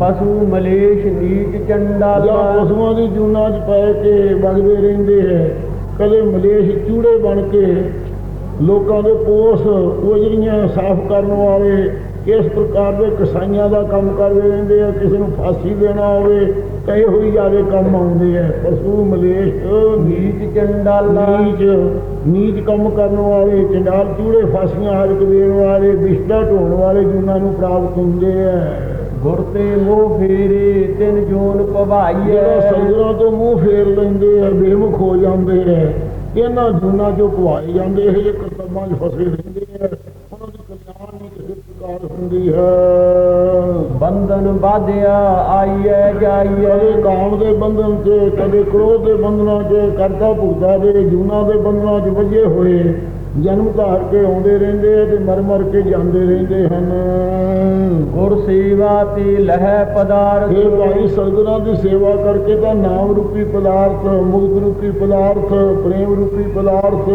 ਪਸ਼ੂ ਮਲੇਸ਼ ਨੀਚ ਚੰਡਾਲਾ ਪਸ਼ੂਆਂ ਦੀ ਜੂਨਾਂ 'ਚ ਪੈ ਕੇ ਵਗਦੇ ਰਹਿੰਦੇ ਹੈ। ਕਦੇ ਮਲੇਸ਼ ਚੂੜੇ ਬਣ ਕੇ ਲੋਕਾਂ ਦੇ ਪੋਸ ਉਜੜੀਆਂ ਸਾਫ਼ ਕਰਨ ਵਾਲੇ ਇਸ ਪ੍ਰਕਾਰ ਦੇ ਕਸਾਈਆਂ ਦਾ ਕੰਮ ਕਰਦੇ ਰਹਿੰਦੇ ਆ ਕਿਸੇ ਨੂੰ ਫਾਂਸੀ ਦੇਣਾ ਹੋਵੇ ਤਾਂ ਇਹੋ ਹੀ ਜਿਆਦੇ ਕੰਮ ਆਉਂਦੇ ਆ। ਪਸ਼ੂ ਮਲੇਸ਼ ਨੀਚ ਚੰਡਾਲਾ। ਨੀਚ ਨੀਚ ਕੰਮ ਕਰਨ ਵਾਲੇ ਚੰਡਾਲ ਚੂੜੇ ਫਾਂਸੀਆਂ ਹਰਕ ਦੇਣ ਵਾਲੇ ਬਿਸ਼ਟਾ ਢੋਣ ਵਾਲੇ ਜੂਨਾਂ ਨੂੰ ਪ੍ਰਾਪਤ ਹੁੰਦੇ ਆ। ਗੁਰ ਤੇ ਮੋਹ ਫੇਰੇ ਤਿਨ ਜੋਨ ਜਿਹੜਾ ਸੰਗਰਾਂ ਤੋਂ ਮੂੰਹ ਫੇਰ ਲੈਂਦੇ ਆ ਬੇਮੁਖ ਹੋ ਜਾਂਦੇ ਆ ਇਹਨਾਂ ਜੂਨਾਂ ਚੋਂ ਪਵਾਏ ਜਾਂਦੇ ਇਹ ਜਿਹੇ ਕਰਤੱਵਾਂ 'ਚ ਫਸੇ ਰਹਿੰਦੇ ਆ ਉਹਨਾਂ ਦੀ ਕਲਿਆਣ ਨਹੀਂ ਕਿਸੇ ਪ੍ਰਕਾਰ ਹੁੰਦੀ ਹੈ। ਬੰਧਨ ਬਾਧਿਆ ਆਈਐ ਜਾਈਐ। ਕਦੇ ਕਾਮ ਦੇ ਬੰਧਨ 'ਚ ਕਦੇ ਕ੍ਰੋਧ ਦੇ ਬੰਧਨਾਂ 'ਚ ਕਰਤਾ ਭੁਗਤਾ ਦੇ ਜੂਨਾਂ ਦੇ ਬੰਧਨਾਂ 'ਚ ਵੱਜੇ ਹੋਏ। ਜਨਮ ਧਾਰ ਕੇ ਆਉਂਦੇ ਰਹਿੰਦੇ ਆ ਤੇ ਮਰ ਮਰ ਕੇ ਜਾਂਦੇ ਰਹਿੰਦੇ ਹਨ। ਗੁਰ ਸੇਵਾ ਤੇ ਲਹਿ ਪਦਾਰਥ। ਇਹ ਭਾਈ ਸਤਿਗੁਰਾਂ ਦੀ ਸੇਵਾ ਕਰਕੇ ਤਾਂ ਨਾਮ ਰੂਪੀ ਪਦਾਰਥ ਮੁਕਤ ਰੂਪੀ ਪਦਾਰਥ ਪ੍ਰੇਮ ਰੂਪੀ ਪਦਾਰਥ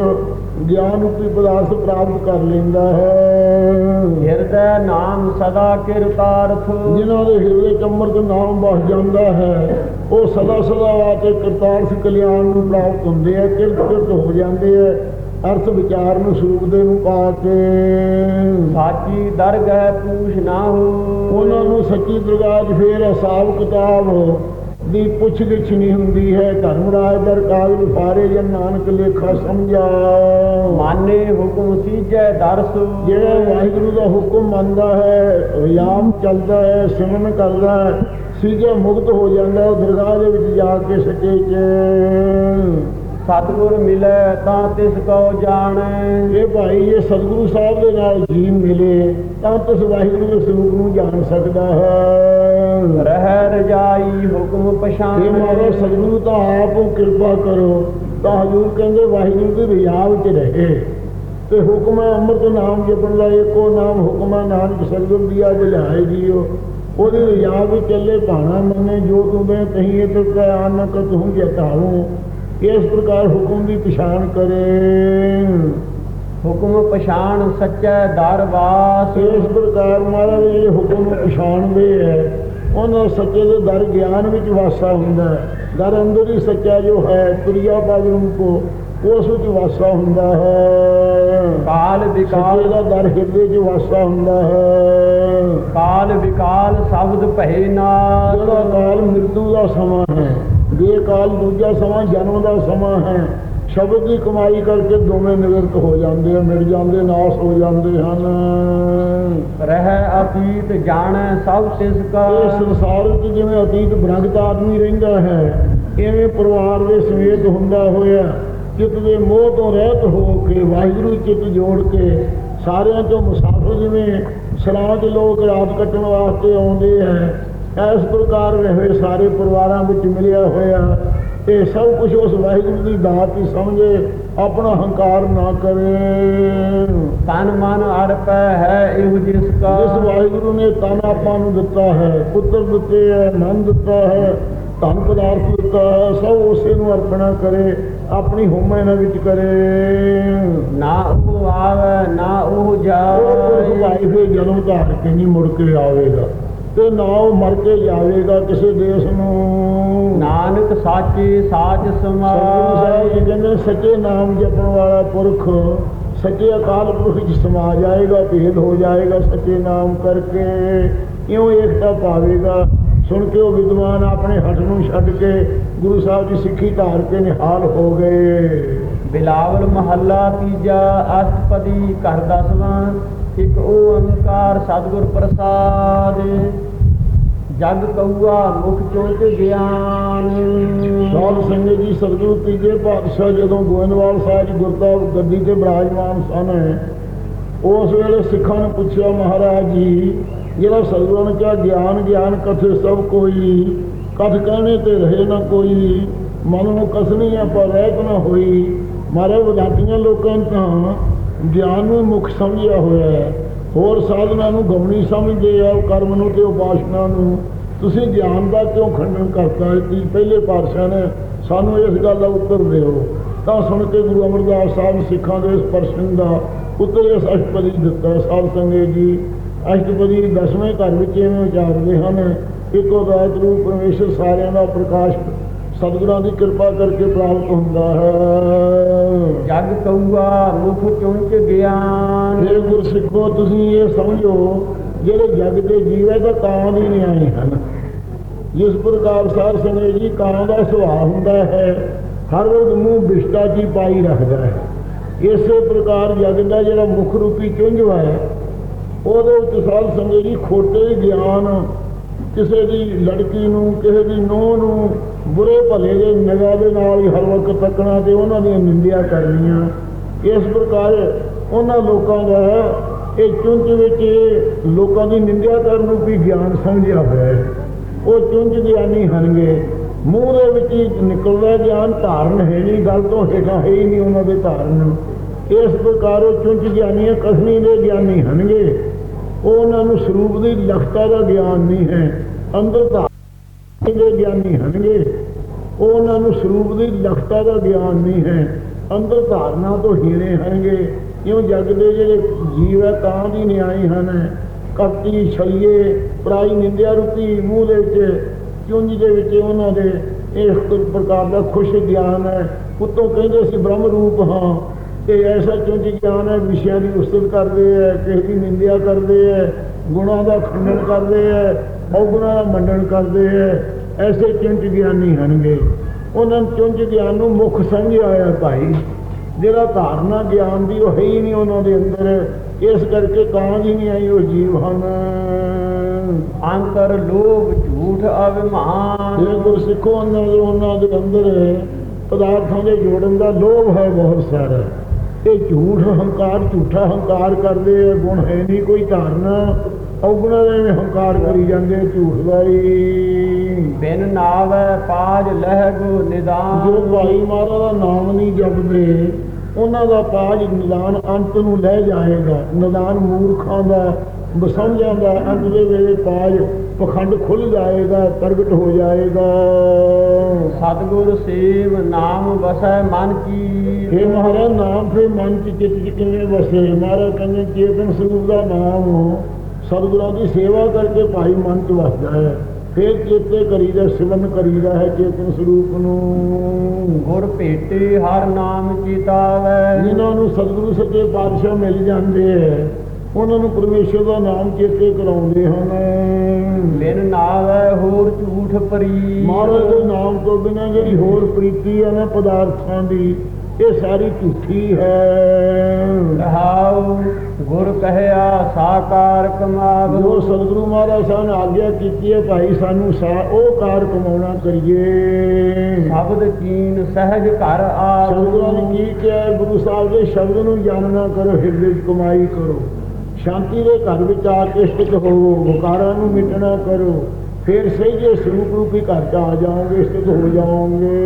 ਗਿਆਨ ਰੂਪੀ ਪਦਾਰਥ ਪ੍ਰਾਪਤ ਕਰ ਲੈਂਦਾ ਹੈ। ਹਿਰਦੈ ਨਾਮ ਸਦਾ ਕਿਰਤਾਰਥ। ਜਿਨ੍ਹਾਂ ਦੇ ਹਿਰਦੇ ਚ ਅੰਮ੍ਰਿਤ ਨਾਮ ਵਸ ਜਾਂਦਾ ਹੈ ਉਹ ਸਦਾ ਸਦਾ ਵਾਸਤੇ ਕਰਤਾਰਥ ਕਲਿਆਣ ਨੂੰ ਪ੍ਰਾਪਤ ਹੁੰਦੇ ਆ ਕਿਰਤ ਕਿਰਤ ਹੋ ਜਾਂਦੇ ਆ। ਅਰਥ ਵਿਚਾਰ ਨੂੰ ਸਰੂਪ ਦੇ ਨੂੰ ਪਾ ਕੇ। ਸਾਚੀ ਦਰਗਹਿ ਪੂਛ ਨਾ ਹੋ ਉਹਨਾਂ ਨੂੰ ਸੱਚੀ ਦਰਗਾਹ 'ਚ ਫੇਰ ਹਿਸਾਬ ਕਿਤਾਬ ਦੀ ਪੁੱਛ ਗਿੱਛ ਨਹੀਂ ਹੁੰਦੀ ਹੈ। ਧਰਮਰਾਜ ਦਰ ਕਾਗਜ਼ ਫਾਰੇ ਜਨ ਨਾਨਕ ਲੇਖਾ ਸਮਝਾ। ਮਾਨੇ ਹੁਕਮ ਸੀਜੈ ਦਰਸ। ਜਿਹੜਾ ਵਾਹਿਗੁਰੂ ਦਾ ਹੁਕਮ ਮੰਨਦਾ ਹੈ ਰਿਆਮ ਚੱਲਦਾ ਹੈ ਸਿਮਰਨ ਕਰਦਾ ਹੈ ਸੀਜੇ ਮੁਕਤ ਹੋ ਜਾਂਦਾ ਹੈ ਦਰਗਾਹ ਦੇ ਵਿੱਚ ਜਾ ਕੇ ਸੱਚੇ 'ਚ ਸਤਿਗੁਰ ਮਿਲੈ ਤਾਂ ਤਿਸ ਕੋ ਜਾਣੈ। ਇਹ ਭਾਈ ਇਹ ਸਤਿਗੁਰੂ ਸਾਹਿਬ ਦੇ ਨਾਲ ਜੀ ਮਿਲੇ ਤਾਂ ਤੁਸ ਵਾਹਿਗੁਰੂ ਦੇ ਸਰੂਪ ਨੂੰ ਜਾਣ ਸਕਦਾ ਹੈ। ਰਹਿ ਰਜਾਈ ਹੁਕਮ ਇਹ ਪਛਾਣ ਮਾਰੋ ਸਤਿਗੁਰੂ ਤਾਂ ਆਪ ਕਿਰਪਾ ਕਰੋ ਤਾਂ ਹਜੂਰ ਕਹਿੰਦੇ ਵਾਹਿਗੁਰੂ ਦੀ ਰਿਆ ਵਿੱਚ ਰਹੇ। ਤੇ ਹੁਕਮ ਹੈ ਅੰਮ੍ਰਿਤ ਨਾਮ ਜਪਣ ਦਾ ਏਕੋ ਨਾਮ ਹੁਕਮ ਹੈ ਨਾਨਕ ਸਤਿਗੁਰ ਦੀਆ ਜਲਾਏ ਜੀਓ ਉਹਦੀ ਰਿਆ ਵਿੱਚ ਚੱਲੇ ਭਾਣਾ ਮੰਨੇ ਜੋ ਤੂੰ ਕਹੀ ਇਹ ਤੇ ਆਨਕ ਤੂੰ ਜਤਾਉ। ਇਸ ਪ੍ਰਕਾਰ ਹੁਕਮ ਦੀ ਪਛਾਣ ਕਰੇ। ਹੁਕਮ ਪਛਾਣ ਸੱਚੈ ਦਰਵਾਸ ਇਸ ਪ੍ਰਕਾਰ ਮਹਾਰਾਜ ਇਹ ਹੁਕਮ ਨੂੰ ਪਛਾਣਦੇ ਹੈ। ਉਹਨਾਂ ਸੱਚੇ ਦੇ ਦਰ ਗਿਆਨ ਵਿੱਚ ਵਾਸਾ ਹੁੰਦਾ ਹੈ। ਦਰ ਅੰਦਰ ਹੀ ਸੱਚਾ ਜੋ ਹੈ ਤੁਰਿਆ ਪਦ ਰੂਪੋ ਉਸ ਵਿੱਚ ਵਾਸਾ ਹੁੰਦਾ ਹੈ। ਕਾਲ ਵਿਕਾਲ ਦਾ ਦਰ ਹਿਰਦੇ 'ਚ ਵਾਸਾ ਹੁੰਦਾ ਹੈ। ਕਾਲ ਵਿਕਾਲ ਸ਼ਬਦ ਭੈ ਨਾਸ ਜਿਹੜਾ ਕਾਲ ਮਿਰਦੂ ਦਾ ਸਮਾਂ ਹੈ ਬੇ ਕਾਲ ਦੂਜਾ ਸਮਾਂ ਜਨਮ ਦਾ ਸਮਾਂ ਹੈ। ਸ਼ਬਦ ਦੀ ਕਮਾਈ ਕਰਕੇ ਦੋਵੇਂ ਨਿਵਰਤ ਹੋ ਜਾਂਦੇ ਆ ਮਿਲ ਜਾਂਦੇ ਨਾਸ ਹੋ ਜਾਂਦੇ ਹਨ। ਰਹਿ ਅਤੀਤ ਜਾਣੈ ਸਭ ਤਿਸ ਕਾ ਇਹ ਸੰਸਾਰ ਵਿੱਚ ਜਿਵੇਂ ਅਤੀਤ ਬ੍ਰਹਮਤ ਆਦਮੀ ਰਹਿੰਦਾ ਹੈ ਇਵੇਂ ਪਰਿਵਾਰ ਦੇ ਸਮੇਤ ਹੁੰਦਾ ਹੋਇਆ। ਚਿੱਤ ਦੇ ਮੋਹ ਤੋਂ ਰਹਿਤ ਹੋ ਕੇ ਵਾਹਿਗੁਰੂ ਚਿੱਤ ਜੋੜ ਕੇ ਸਾਰਿਆਂ ਤੋਂ ਮੁਸਾਫਰ ਜਿਵੇਂ ਸਰਾਂ ਦੇ ਲੋਕ ਰਾਤ ਕੱਟਣ ਵਾਸਤੇ ਆਉਂਦੇ ਹੈ ਇਸ ਪ੍ਰਕਾਰ ਰਹੇ ਸਾਰੇ ਪਰਿਵਾਰਾਂ ਵਿੱਚ ਮਿਲਿਆ ਹੋਇਆ। ਇਹ ਸਭ ਕੁਝ ਉਸ ਵਾਹਿਗੁਰੂ ਦੀ ਦਾਤ ਹੀ ਸਮਝੇ ਆਪਣਾ ਹੰਕਾਰ ਨਾ ਕਰੇ। ਤਨ ਮਨ ਅਰਪੈ ਹੈ ਇਹੋ ਜਿਸ ਕਾ। ਜਿਸ ਵਾਹਿਗੁਰੂ ਨੇ ਤਨ ਆਪਾਂ ਨੂੰ ਦਿੱਤਾ ਹੈ ਪੁੱਤਰ ਦਿੱਤੇ ਹੈ ਮਨ ਦਿੱਤਾ ਹੈ ਧਨ ਪਦਾਰਥ ਦਿੱਤਾ ਹੈ ਸਭ ਉਸੇ ਨੂੰ ਅਰਪਣਾ ਕਰੇ ਆਪਣੀ ਹੋਮਾ ਇਹਨਾਂ ਵਿੱਚ ਕਰੇ। ਨਾ ਉਹ ਆਵੇ ਨਾ ਉਹ ਉਹ ਜਾਏ ਭਾਈ ਫਿਰ ਜਨਮ ਧਾਰ ਕੇ ਨਹੀਂ ਮੁੜ ਕੇ ਆਵੇਗਾ। ਤੇ ਨਾ ਉਹ ਮਰ ਕੇ ਜਾਵੇਗਾ ਕਿਸੇ ਦੇਸ਼ ਨੂੰ। ਨਾਨਕ ਸਾਚੇ ਸਾਚ ਸਮਾਏ। ਸਾਹਿਬ ਜੀ ਕਹਿੰਦੇ ਨੇ, ਸੱਚੇ ਨਾਮ ਜਪਣ ਵਾਲਾ ਪੁਰਖ ਸੱਚੇ ਅਕਾਲ ਪੁਰਖ ਵਿੱਚ ਸਮਾ ਜਾਏਗਾ ਭੇਦ ਹੋ ਜਾਏਗਾ ਸੱਚੇ ਨਾਮ ਕਰਕੇ। ਇਉਂ ਏਕਤਾ ਪਾਵੇਗਾ। ਸੁਣ ਕੇ ਉਹ ਵਿਦਵਾਨ ਆਪਣੇ ਹੱਥ ਨੂੰ ਛੱਡ ਕੇ ਗੁਰੂ ਸਾਹਿਬ ਦੀ ਸਿੱਖੀ ਧਾਰ ਕੇ ਨਿਹਾਲ ਹੋ ਗਏ। ਬਿਲਾਵਲ ਮਹੱਲਾ ਤੀਜਾ ਅਸ਼ਟਪਦੀ ਘਰ ਦਸਵਾਂ ਇੱਕ ਓੰਕਾਰ ਸਤਿਗੁਰ ਪ੍ਰਸਾਦ। ਜਗ ਕਉਆ ਮੁਖ ਚੋਚ ਗਿਆਨ। ਸਾਧ ਸੰਗਤ ਜੀ, ਸਤਿਗੁਰੂ ਤੀਜੇ ਪਾਤਸ਼ਾਹ ਜਦੋਂ ਗੋਇੰਦਵਾਲ ਸਾਹਿਬ ਜੀ ਗੁਰਦਾਵ ਗੱਦੀ ਤੇ ਬਿਰਾਜਮਾਨ ਸਨ, ਉਸ ਵੇਲੇ ਸਿੱਖਾਂ ਨੇ ਪੁੱਛਿਆ, ਮਹਾਰਾਜ ਜੀ, ਜਿਹੜਾ ਸਤਿਗੁਰਾਂ ਨੇ ਕਿਹਾ, ਗਿਆਨ ਗਿਆਨ ਕਥੇ ਸਭ ਕੋਈ, ਕਥ ਕਹਿਣੇ ਤੇ ਰਹੇ ਨਾ ਕੋਈ, ਮਨ ਨੂੰ ਕਸਣੀ ਹੈ ਪਰ ਰਹਿਤ ਨਾ ਹੋਈ, ਮਾਰੇ ਵਿਦਾਤੀਆਂ ਲੋਕਾਂ ਨੇ ਤਾਂ ਗਿਆਨ ਨੂੰ ਮੁੱਖ ਸਮਝਿਆ ਹੋਇਆ ਹੈ। ਹੋਰ ਸਾਧਨਾ ਨੂੰ ਗਮਣੀ ਸਮਝਦੇ ਆ, ਉਹ ਕਰਮ ਨੂੰ ਤੇ ਉਪਾਸਨਾ ਨੂੰ। ਤੁਸੀਂ ਗਿਆਨ ਦਾ ਕਿਉਂ ਖੰਡਨ ਕਰਤਾ ਹੈ? ਕਿ ਪਹਿਲੇ ਪਾਤਸ਼ਾਹ ਨੇ ਸਾਨੂੰ ਇਸ ਗੱਲ ਦਾ ਉੱਤਰ ਦਿਓ। ਤਾਂ ਸੁਣ ਕੇ ਗੁਰੂ ਅਮਰਦਾਸ ਸਾਹਿਬ ਸਿੱਖਾਂ ਦੇ ਇਸ ਪ੍ਰਸ਼ਨ ਦਾ ਉੱਤਰ ਇਸ ਅਸ਼ਟਪਦੀ ਦਿੱਤਾ। ਸਾਧ ਸੰਗਤ ਜੀ, ਅਸ਼ਟਪਦੀ ਦਸਵੇਂ ਘਰ ਵਿੱਚ ਐਵੇਂ ਵਿਚਾਰਦੇ ਹਨ, ਇੱਕੋ ਦਾਤ ਰੂਪ ਪਰਮੇਸ਼ਰ ਸਾਰਿਆਂ ਦਾ ਪ੍ਰਕਾਸ਼ ਸਤਿਗੁਰਾਂ ਦੀ ਕਿਰਪਾ ਕਰਕੇ ਪ੍ਰਾਪਤ ਹੁੰਦਾ ਹੈ। ਜਗ ਕਊਆ ਮੁਖ ਚੁੰਚ ਗਿਆਨ। ਜੇ ਗੁਰਸਿੱਖੋ ਤੁਸੀਂ ਇਹ ਸਮਝੋ ਜਿਹੜੇ ਜਗ ਦੇ ਜੀਵ ਹੈ ਤਾਂ ਕਾਂ ਦੀ ਨਿਆਏ ਹਨ। ਜਿਸ ਪ੍ਰਕਾਰ ਸਾਰ ਸਮੇਂ ਜੀ ਕਾਂ ਦਾ ਸੁਭਾਅ ਹੁੰਦਾ ਹੈ ਹਰ ਰੋਜ਼ ਮੂੰਹ ਬਿਸ਼ਤਾ ਜੀ ਪਾਈ ਰੱਖਦਾ ਹੈ। ਇਸੇ ਪ੍ਰਕਾਰ ਜਗ ਦਾ ਜਿਹੜਾ ਮੁੱਖ ਰੂਪੀ ਚੁੰਝਵਾ ਹੈ ਉਹਦੇ ਵਿੱਚ ਸਾਧ ਸੰਗਤ ਜੀ ਖੋਟੇ ਗਿਆਨ ਕਿਸੇ ਦੀ ਲੜਕੀ ਨੂੰ, ਕਿਸੇ ਦੀ ਨੂੰਹ ਨੂੰ ਬੁਰੇ ਭਲੇ ਦੇ ਨਿਗਾਹ ਦੇ ਨਾਲ ਹੀ ਹਰ ਵਕਤ ਤੱਕਣਾ ਤੇ ਉਹਨਾਂ ਦੀਆਂ ਨਿੰਦਿਆ ਕਰਨੀਆਂ। ਇਸ ਪ੍ਰਕਾਰ ਉਹਨਾਂ ਲੋਕਾਂ ਦਾ ਇਹ ਚੁੰਝ ਵਿੱਚ ਲੋਕਾਂ ਦੀ ਨਿੰਦਿਆ ਕਰਨ ਨੂੰ ਵੀ ਗਿਆਨ ਸਮਝਿਆ ਹੋਇਆ ਹੈ। ਉਹ ਚੁੰਝ ਗਿਆਨੀ ਹਨਗੇ। ਮੂੰਹ ਦੇ ਵਿੱਚ ਹੀ ਨਿਕਲਦਾ ਗਿਆਨ ਧਾਰਨ ਹੈ ਨਹੀਂ, ਗੱਲ ਤੋਂ ਹੇਠਾਂ ਹੈ ਹੀ ਨਹੀਂ ਉਹਨਾਂ ਦੇ ਧਾਰਨ। ਇਸ ਪ੍ਰਕਾਰ ਉਹ ਚੁੰਝ ਗਿਆਨੀ ਕਸਮੀ ਦੇ ਗਿਆਨੀ ਹਨਗੇ। ਉਹਨਾਂ ਨੂੰ ਸਰੂਪ ਦੀ ਲਖਤਾ ਦਾ ਗਿਆਨ ਨਹੀਂ ਹੈ। ਅੰਦਰ ਧਾਰਨ ਦੇ ਗਿਆਨੀ ਹਨਗੇ। ਉਹਨਾਂ ਨੂੰ ਸਰੂਪ ਦੀ ਲਖਤਾ ਦਾ ਗਿਆਨ ਨਹੀਂ ਹੈ। ਅੰਦਰ ਧਾਰਨਾ ਤੋਂ ਹੀਣੇ ਹਨਗੇ ਕਿਉਂ ਜਗ ਦੇ ਜਿਹੜੇ ਜੀਵ ਹੈ ਤਾਂ ਦੀ ਨਿਆਈ ਹਨ। ਕਪਟੀ ਛਈਏ ਪ੍ਰਾਈ, ਨਿੰਦਿਆ ਰੂਪੀ ਮੂੰਹ ਦੇ ਵਿੱਚ, ਚੁੰਝ ਦੇ ਵਿੱਚ ਉਹਨਾਂ ਦੇ ਇਸ ਪ੍ਰਕਾਰ ਦਾ ਖੁਸ਼ ਗਿਆਨ ਹੈ। ਉਤੋਂ ਕਹਿੰਦੇ ਸੀ ਬ੍ਰਹਮ ਰੂਪ ਹਾਂ। ਤੇ ਐਸਾ ਚੁੰਝ ਗਿਆਨ ਹੈ, ਵਿਸ਼ਿਆਂ ਦੀ ਉਸਤਤ ਕਰਦੇ ਹੈ, ਕਿਸੇ ਦੀ ਨਿੰਦਿਆ ਕਰਦੇ ਹੈ, ਗੁਣਾਂ ਦਾ ਖੰਡਨ ਕਰਦੇ ਹੈ। ਔਗੁਣਾਂ ਦਾ ਮੰਡਨ ਕਰਦੇ ਹੈ ਐਸੇ ਚੁੰਝ ਗਿਆਨੀ ਹਨਗੇ। ਉਹਨਾਂ ਨੂੰ ਚੁੰਝ ਗਿਆਨ ਨੂੰ ਮੁੱਖ ਸਮਝਿਆ ਹੋਇਆ ਭਾਈ। ਜਿਹੜਾ ਧਾਰਨਾ ਗਿਆਨ ਦੀ ਉਹ ਹੈ ਹੀ ਨਹੀਂ ਉਹਨਾਂ ਦੇ ਅੰਦਰ ਇਸ ਕਰਕੇ ਕਾਂ ਦੀ ਨਹੀਂ ਆਈ ਉਹ ਜੀਵ ਹਨ। ਅੰਤਰ ਲੋਭ ਝੂਠ ਅਭਿਮਾਨ। ਜੇ ਗੁਰਸਿੱਖੋ ਉਹਨਾਂ ਦੇ ਉਹਨਾਂ ਦੇ ਅੰਦਰ ਪਦਾਰਥਾਂ ਦੇ ਜੋੜਨ ਦਾ ਲੋਭ ਹੈ ਬਹੁਤ ਸਾਰਾ। ਇਹ ਝੂਠ ਹੰਕਾਰ ਝੂਠਾ ਹੰਕਾਰ ਕਰਦੇ ਗੁਣ ਹੈ ਨਹੀਂ ਕੋਈ ਧਾਰਨਾ। ਔਗੁਣਾ ਦੇ ਹੰਕਾਰ ਕਰੀ ਜਾਂਦੇ ਝੂਠ ਹੀ ਬਿਨ ਨਾਵੈ ਪਾਜ ਲਹਿਗੁ ਨਿਦਾਨ ਜੋ ਭਾਈ ਮਹਾਰਾਜ ਦਾ ਨਾਮ ਨਹੀਂ ਜਪਦੇ ਉਹਨਾਂ ਦਾ ਪਾਜ ਨਿਦਾਨ ਅੰਤ ਨੂੰ ਲੈ ਜਾਏਗਾ। ਨਿਦਾਨ ਮੂਰਖਾਂ ਦਾ ਬਸਮਝਾਂ ਦਾ ਅੰਤ ਦੇ ਵੇਲੇ ਪਾਜ ਪਖੰਡ ਖੁੱਲ ਜਾਏਗਾ ਪ੍ਰਗਟ ਹੋ ਜਾਏਗਾ। ਸਤਿਗੁਰ ਸੇਵ ਨਾਮ ਵਸੈ ਮਨ ਕੀ। हे ਮਹਾਰਾਜ ਨਾਮ ਫਿਰ ਮਨ ਚ ਚਿੱਤ ਚ ਕਿਵੇਂ ਵਸੇ? ਮਹਾਰਾਜ ਕਹਿੰਦੇ ਚੇਤਨ ਸਰੂਪ ਦਾ ਨਾਮ ਸਤਿਗੁਰਾਂ ਦੀ ਸੇਵਾ ਕਰਕੇ ਭਾਈ ਮਨ ਚ ਵਸਦਾ ਹੈ। ਫਿਰ ਚੇਤੇ ਕਰੀਦਾ ਸਿਮਰਨ ਕਰੀਦਾ ਹੈ ਚੇਤਨ ਸਰੂਪ ਨੂੰ। ਗੁਰ ਭੇਟੇ ਹਰ ਨਾਮ ਚਿਤਾਵੈ। ਜਿਨ੍ਹਾਂ ਨੂੰ ਸਤਿਗੁਰੂ ਸੱਚੇ ਪਾਤਸ਼ਾਹ ਮਿਲ ਜਾਂਦੇ ਹੈ ਉਹਨਾਂ ਨੂੰ ਪਰਮੇਸ਼ਰ ਦਾ ਨਾਮ ਚੇਤੇ ਕਰਾਉਂਦੇ ਹਨ। ਬਿਨ ਨਾਵੈ ਹੋਰ ਝੂਠ ਪਰੀ ਮਹਾਰਾਜ ਦੇ ਨਾਮ ਤੋਂ ਬਿਨਾਂ ਜਿਹੜੀ ਹੋਰ ਪ੍ਰੀਤੀ ਹੈ ਨਾ ਪਦਾਰਥਾਂ ਦੀ ਇਹ ਸਾਰੀ ਝੂਠੀ ਹੈ। ਰਹਾਉ ਗੁਰ ਕਹਿਆ ਸਾਕਾਰ ਕਮਾਵ। ਜੋ ਸਤਿਗੁਰੂ ਮਹਾਰਾਜ ਸਾਹਿਬ ਨੇ ਆਗਿਆ ਕੀਤੀ ਹੈ ਭਾਈ ਸਾਨੂੰ ਸਾ ਉਹ ਕਾਰ ਕਮਾਉਣਾ ਕਰੀਏ। ਸ਼ਬਦ ਕੀਨ ਸਹਿਜ ਘਰ ਆਵ। ਸਤਿਗੁਰਾਂ ਨੇ ਕੀ ਕਿਹਾ? ਗੁਰੂ ਸਾਹਿਬ ਦੇ ਸ਼ਬਦ ਨੂੰ ਜਾਣਨਾ ਕਰੋ ਹਿਰਦੇ 'ਚ ਕਮਾਈ ਕਰੋ। ਸ਼ਾਂਤੀ ਦੇ ਘਰ ਵਿੱਚ ਆ ਕੇ ਸਥਿਤ ਹੋਵੋ ਵਿਕਾਰਾਂ ਨੂੰ ਮਿਟਣਾ ਕਰੋ। ਫਿਰ ਸਹਿਜੇ ਸਰੂਪ ਰੂਪੀ ਘਰ 'ਚ ਆ ਜਾਓਗੇ ਸਥਿਤ ਹੋ ਜਾਓਗੇ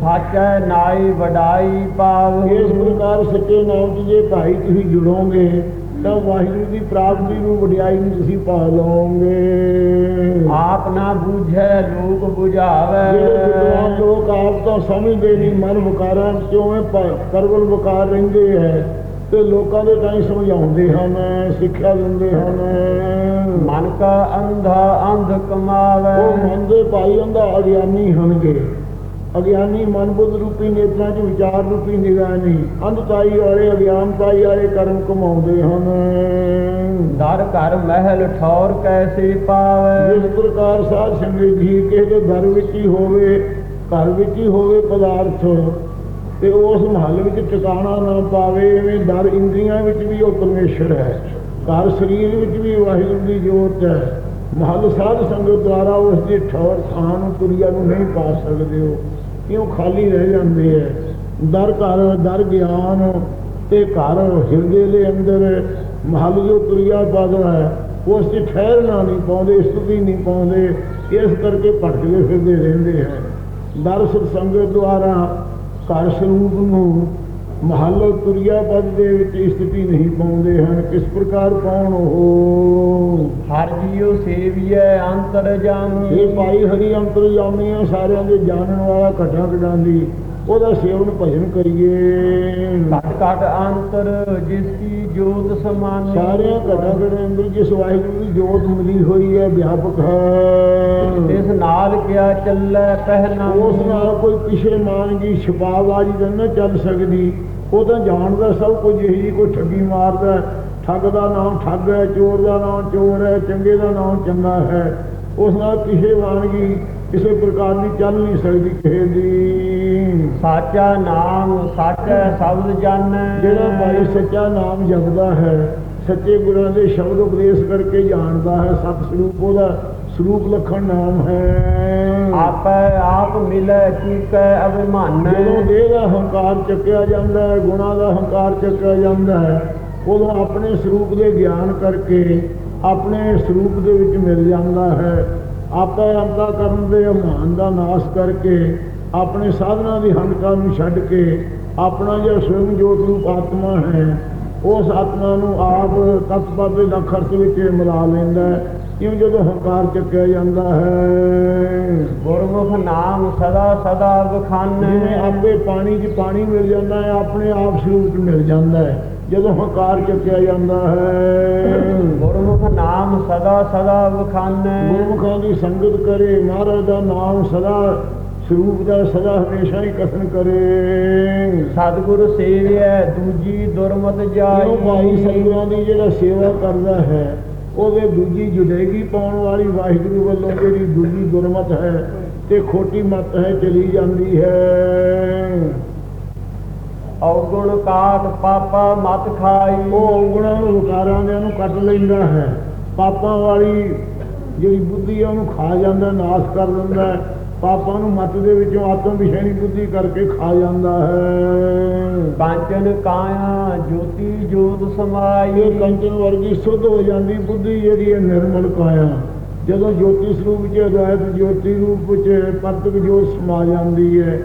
ਸਾਚੈ ਨਾਈ ਵਡਾਈ ਪਾਵ। ਇਸ ਪ੍ਰਕਾਰ ਸੱਚੇ ਨਾਮ 'ਚ ਜੇ ਭਾਈ ਤੁਸੀਂ ਜੁੜੋਗੇ ਤਾਂ ਵਾਹਿਗੁਰੂ ਦੀ ਪ੍ਰਾਪਤੀ ਨੂੰ ਵਡਿਆਈ ਨੂੰ ਤੁਸੀਂ ਪਾ ਲਓਗੇ ਆਪ ਨਾ ਬੂਝੈ ਲੋਕ ਜਿਹੜੇ 부ਝਾਵੈ ਵਿਦਵਾਨ ਲੋਕ ਆਪ ਤਾਂ ਸਮਝਦੇ ਨਹੀਂ ਮਨ ਵਿਕਾਰਾਂ ਕਿਉਂ ਹੈ? ਕਰਵਲ ਵਿਕਾਰ ਰਹਿੰਦੇ ਹੈ। ਤੇ ਲੋਕਾਂ ਦੇ ਤਾਂ ਹੀ ਸਮਝਾਉਂਦੇ ਹਨ ਸਿੱਖਿਆ ਦਿੰਦੇ ਹਨ। ਮਨ ਕਾ ਅੰਧਾ ਅੰਧ ਕਮਾਵੈ। ਉਹ ਮਨ ਦੇ ਭਾਈ ਉਹਦਾ ਅਗਿਆਨੀ ਹਨਗੇ ਅਗਿਆਨੀ ਮਨ ਬੁੱਧ ਰੂਪੀ ਨੇਤਰਾਂ 'ਚ ਵਿਚਾਰ ਰੂਪੀ ਨਿਗਾਹ ਨਹੀਂ ਅੰਧਤਾਈ ਵਾਲੇ ਅਗਿਆਨਤਾਈ ਵਾਲੇ ਕਰਮ ਕਮਾਉਂਦੇ ਹਨ। ਦਰ ਘਰ ਮਹਿਲ ਠੌਰ ਕੈਸੇ ਪਾਵੈ? ਜਿਸ ਪ੍ਰਕਾਰ ਸਾਧ ਸੰਗਤ ਜੀ ਕਿਸੇ ਦੇ ਘਰ ਵਿੱਚ ਹੀ ਹੋਵੇ ਘਰ ਵਿੱਚ ਹੀ ਹੋਵੇ ਪਦਾਰਥ ਤੇ ਉਸ ਮਹੱਲ ਵਿੱਚ ਟਿਕਾਣਾ ਨਾ ਪਾਵੇ, ਐਵੇਂ ਦਰ ਇੰਦਰੀਆਂ ਵਿੱਚ ਵੀ ਉਹ ਪਰਮੇਸ਼ਰ ਹੈ। ਘਰ ਸਰੀਰ ਵਿੱਚ ਵੀ ਵਾਹਿਗੁਰੂ ਦੀ ਜੋਤ ਹੈ। ਮਹੱਲ ਸਾਧ ਸੰਗਤ ਦੁਆਰਾ ਉਸ ਦੀ ਠੌਰ ਥਾਂ ਨੂੰ ਤੁਰਿਆ ਨੂੰ ਨਹੀਂ ਪਾ ਸਕਦੇ ਹੋ ਕਿਉਂ ਖਾਲੀ ਰਹਿ ਜਾਂਦੇ ਹੈ ਦਰ ਘਰ ਦਰ ਗਿਆਨ ਤੇ ਘਰ ਹਿਰਦੇ ਦੇ ਅੰਦਰ ਮਹੱਲ ਜੋ ਤੁਰਿਆ ਪਾਦਾ ਹੈ ਉਸ 'ਚ ਠਹਿਰਨਾ ਨਹੀਂ ਪਾਉਂਦੇ ਸਤੁਤੀ ਨਹੀਂ ਪਾਉਂਦੇ। ਇਸ ਕਰਕੇ ਭਟਕਦੇ ਫਿਰਦੇ ਰਹਿੰਦੇ ਹੈ ਦਰ ਸਤ ਸੰਗਤ ਦੁਆਰਾ ਘਰ ਸਰੂਪ ਨੂੰ ਮਹੱਲ ਤੁਰਿਆ ਪਦ ਦੇ ਵਿੱਚ ਸਥਿਤੀ ਨਹੀਂ ਪਾਉਂਦੇ ਹਨ। ਕਿਸ ਪ੍ਰਕਾਰ ਪਾਉਣ ਉਹ? ਹਰ ਜੀਉ ਸੇਵੀਐ ਅੰਤਰ ਜਾਮੀ ਇਹ ਭਾਈ ਹਰੀ ਅੰਤਰਜਾਮੀ ਆ ਸਾਰਿਆਂ ਦੇ ਜਾਣਨ ਵਾਲਾ ਘਟਾ ਘਟਾਂਦੀ ਉਹਦਾ ਸੇਵਨ ਭਜਨ ਕਰੀਏ। ਘਟ ਘਟ ਅੰਤਰ ਜਿਸ ਕੀ ਜੋਤ ਸਮਾਨੀ। ਸਾਰਿਆਂ ਘਟਾ ਘਟਾਂ ਅੰਦਰ ਜਿਸ ਵਾਹਿਗੁਰੂ ਦੀ ਜੋਤ ਮਿਲੀ ਹੋਈ ਹੈ ਵਿਆਪਕ ਹੈ। ਇਸ ਨਾਲ ਕਿਆ ਚੱਲੈ ਪਹਿਨਾ ਉਸ ਨਾਲ ਕੋਈ ਪਿਛੇ ਮਾਨਗੀ ਛਪਾਵਾਜੀ ਤਾਂ ਨਾ ਚੱਲ ਸਕਦੀ। ਉਹ ਤਾਂ ਜਾਣਦਾ ਸਭ ਕੁਝ ਇਹੀ ਕੋਈ ਠੱਗੀ ਮਾਰਦਾ। ਠੱਗ ਦਾ ਨਾਮ ਠੱਗ ਹੈ ਚੋਰ ਦਾ ਨਾਮ ਚੋਰ ਹੈ ਚੰਗੇ ਦਾ ਨਾਮ ਚੰਗਾ ਹੈ। ਉਸ ਨਾਲ ਪਿਛੇ ਮਾਨਗੀ ਕਿਸੇ ਪ੍ਰਕਾਰ ਦੀ ਚੱਲ ਨਹੀਂ ਸਕਦੀ ਕਿਸੇ ਦੀ। ਸਾਚਾ ਨਾਮ ਸਾਚਾ ਸ਼ਬਦ ਜਾਣੈ। ਜਿਹੜਾ ਭਾਈ ਸੱਚਾ ਨਾਮ ਜਪਦਾ ਹੈ ਸੱਚੇ ਗੁਰਾਂ ਦੇ ਸ਼ਬਦ ਉਪਦੇਸ਼ ਕਰਕੇ ਜਾਣਦਾ ਹੈ ਸਤ ਸਰੂਪ ਉਹਦਾ ਸਰੂਪ ਲਖਣ ਨਾਮ ਹੈ। ਆਪੈ ਆਪ ਮਿਲੈ ਚੀਕੈ ਅਭਿਮਾਨੈ ਜਦੋਂ ਦੇਹ ਦਾ ਹੰਕਾਰ ਚੱਕਿਆ ਜਾਂਦਾ ਹੈ ਗੁਣਾ ਦਾ ਹੰਕਾਰ ਚੱਕਿਆ ਜਾਂਦਾ ਹੈ ਉਦੋਂ ਆਪਣੇ ਸਰੂਪ ਦੇ ਗਿਆਨ ਕਰਕੇ ਆਪਣੇ ਸਰੂਪ ਦੇ ਵਿੱਚ ਮਿਲ ਜਾਂਦਾ ਹੈ। ਆਪੇ ਅੰਤਾ ਕਰਨ ਦੇ ਅਮਾਨ ਦਾ ਨਾਸ਼ ਕਰਕੇ ਆਪਣੇ ਸਾਧਨਾ ਦੀ ਹੰਕਾਰ ਨੂੰ ਛੱਡ ਕੇ ਆਪਣਾ ਜਿਹੜਾ ਸਵਯੰ ਜੋਤ ਰੂਪ ਆਤਮਾ ਹੈ ਉਸ ਆਤਮਾ ਨੂੰ ਆਪ ਤਤਪਦ ਦੇ ਲਖਰਤ ਵਿੱਚ ਮਿਲਾ ਲੈਂਦਾ ਹੈ। ਕਿਉਂ ਜਦੋਂ ਹੰਕਾਰ ਚੱਕਿਆ ਜਾਂਦਾ ਹੈ। ਗੁਰਮੁਖ ਨਾਮ ਸਦਾ ਸਦਾ ਬਖਾਨੈ ਆਪੇ ਪਾਣੀ 'ਚ ਪਾਣੀ ਮਿਲ ਜਾਂਦਾ ਹੈ ਆਪਣੇ ਆਪ ਸਰੂਪ ਮਿਲ ਜਾਂਦਾ ਹੈ ਜਦੋਂ ਹੰਕਾਰ ਚੱਕਿਆ ਜਾਂਦਾ ਹੈ। ਗੁਰਮੁਖ ਨਾਮ ਸਦਾ ਸਦਾ ਬਖਾਨੈ ਗੁਰਮੁਖਾਂ ਦੀ ਸੰਗਤ ਕਰੇ ਮਹਾਰਾਜ ਦਾ ਨਾਮ ਸਦਾ ਸਰੂਪ ਦਾ ਸਦਾ ਹਮੇਸ਼ਾ ਹੀ ਕਥਨ ਕਰੇ। ਸਤਿਗੁਰ ਸੇਵਿਐ ਦੂਜੀ ਦੁਰਮਤ ਜਾਈ। ਜੋ ਭਾਈ ਸੰਗਤਾਂ ਦੀ ਜਿਹੜਾ ਸੇਵਾ ਕਰਦਾ ਹੈ ਉਹਦੇ ਦੂਜੀ ਜੁਦੇਗੀ ਪਾਉਣ ਵਾਲੀ ਵਾਹਿਗੁਰੂ ਵੱਲੋਂ ਜਿਹੜੀ ਦੂਜੀ ਦੁਰਮਤ ਹੈ ਤੇ ਖੋਟੀ ਮਤ ਹੈ ਚਲੀ ਜਾਂਦੀ ਹੈ। ਔਗੁਣ ਕਾਟ ਪਾਪਾ ਮਤ ਖਾਈ। ਉਹ ਔਗੁਣਾਂ ਨੂੰ ਵਿਕਾਰਾਂ ਦੇ ਨੂੰ ਕੱਟ ਲੈਂਦਾ ਹੈ। ਪਾਪਾਂ ਵਾਲੀ ਜਿਹੜੀ ਬੁੱਧੀ ਉਹਨੂੰ ਖਾ ਜਾਂਦਾ ਨਾਸ਼ ਕਰ ਦਿੰਦਾ ਹੈ। ਪਾਪਾਂ ਨੂੰ ਮਤ ਦੇ ਵਿੱਚੋਂ ਆਤਮ ਵਿਸ਼ੇਣੀ ਬੁੱਧੀ ਕਰਕੇ ਖਾ ਜਾਂਦਾ ਹੈ। ਕਾਂਚਨ ਕਾਇਆ ਜੋਤੀ ਜੋਤ ਸਮਾਈ। ਇਹ ਕੰਚਨ ਵਰਗੀ ਸੁੱਧ ਹੋ ਜਾਂਦੀ ਬੁੱਧੀ ਜਿਹੜੀ ਹੈ ਨਿਰਮਲ ਕਾਇਆ ਜਦੋਂ ਜੋਤੀ ਸਰੂਪ ਚ ਅਦਵੈਤ ਜੋਤੀ ਰੂਪ ਚ ਪਰਤਕ ਜੋਤ ਸਮਾ ਜਾਂਦੀ ਹੈ।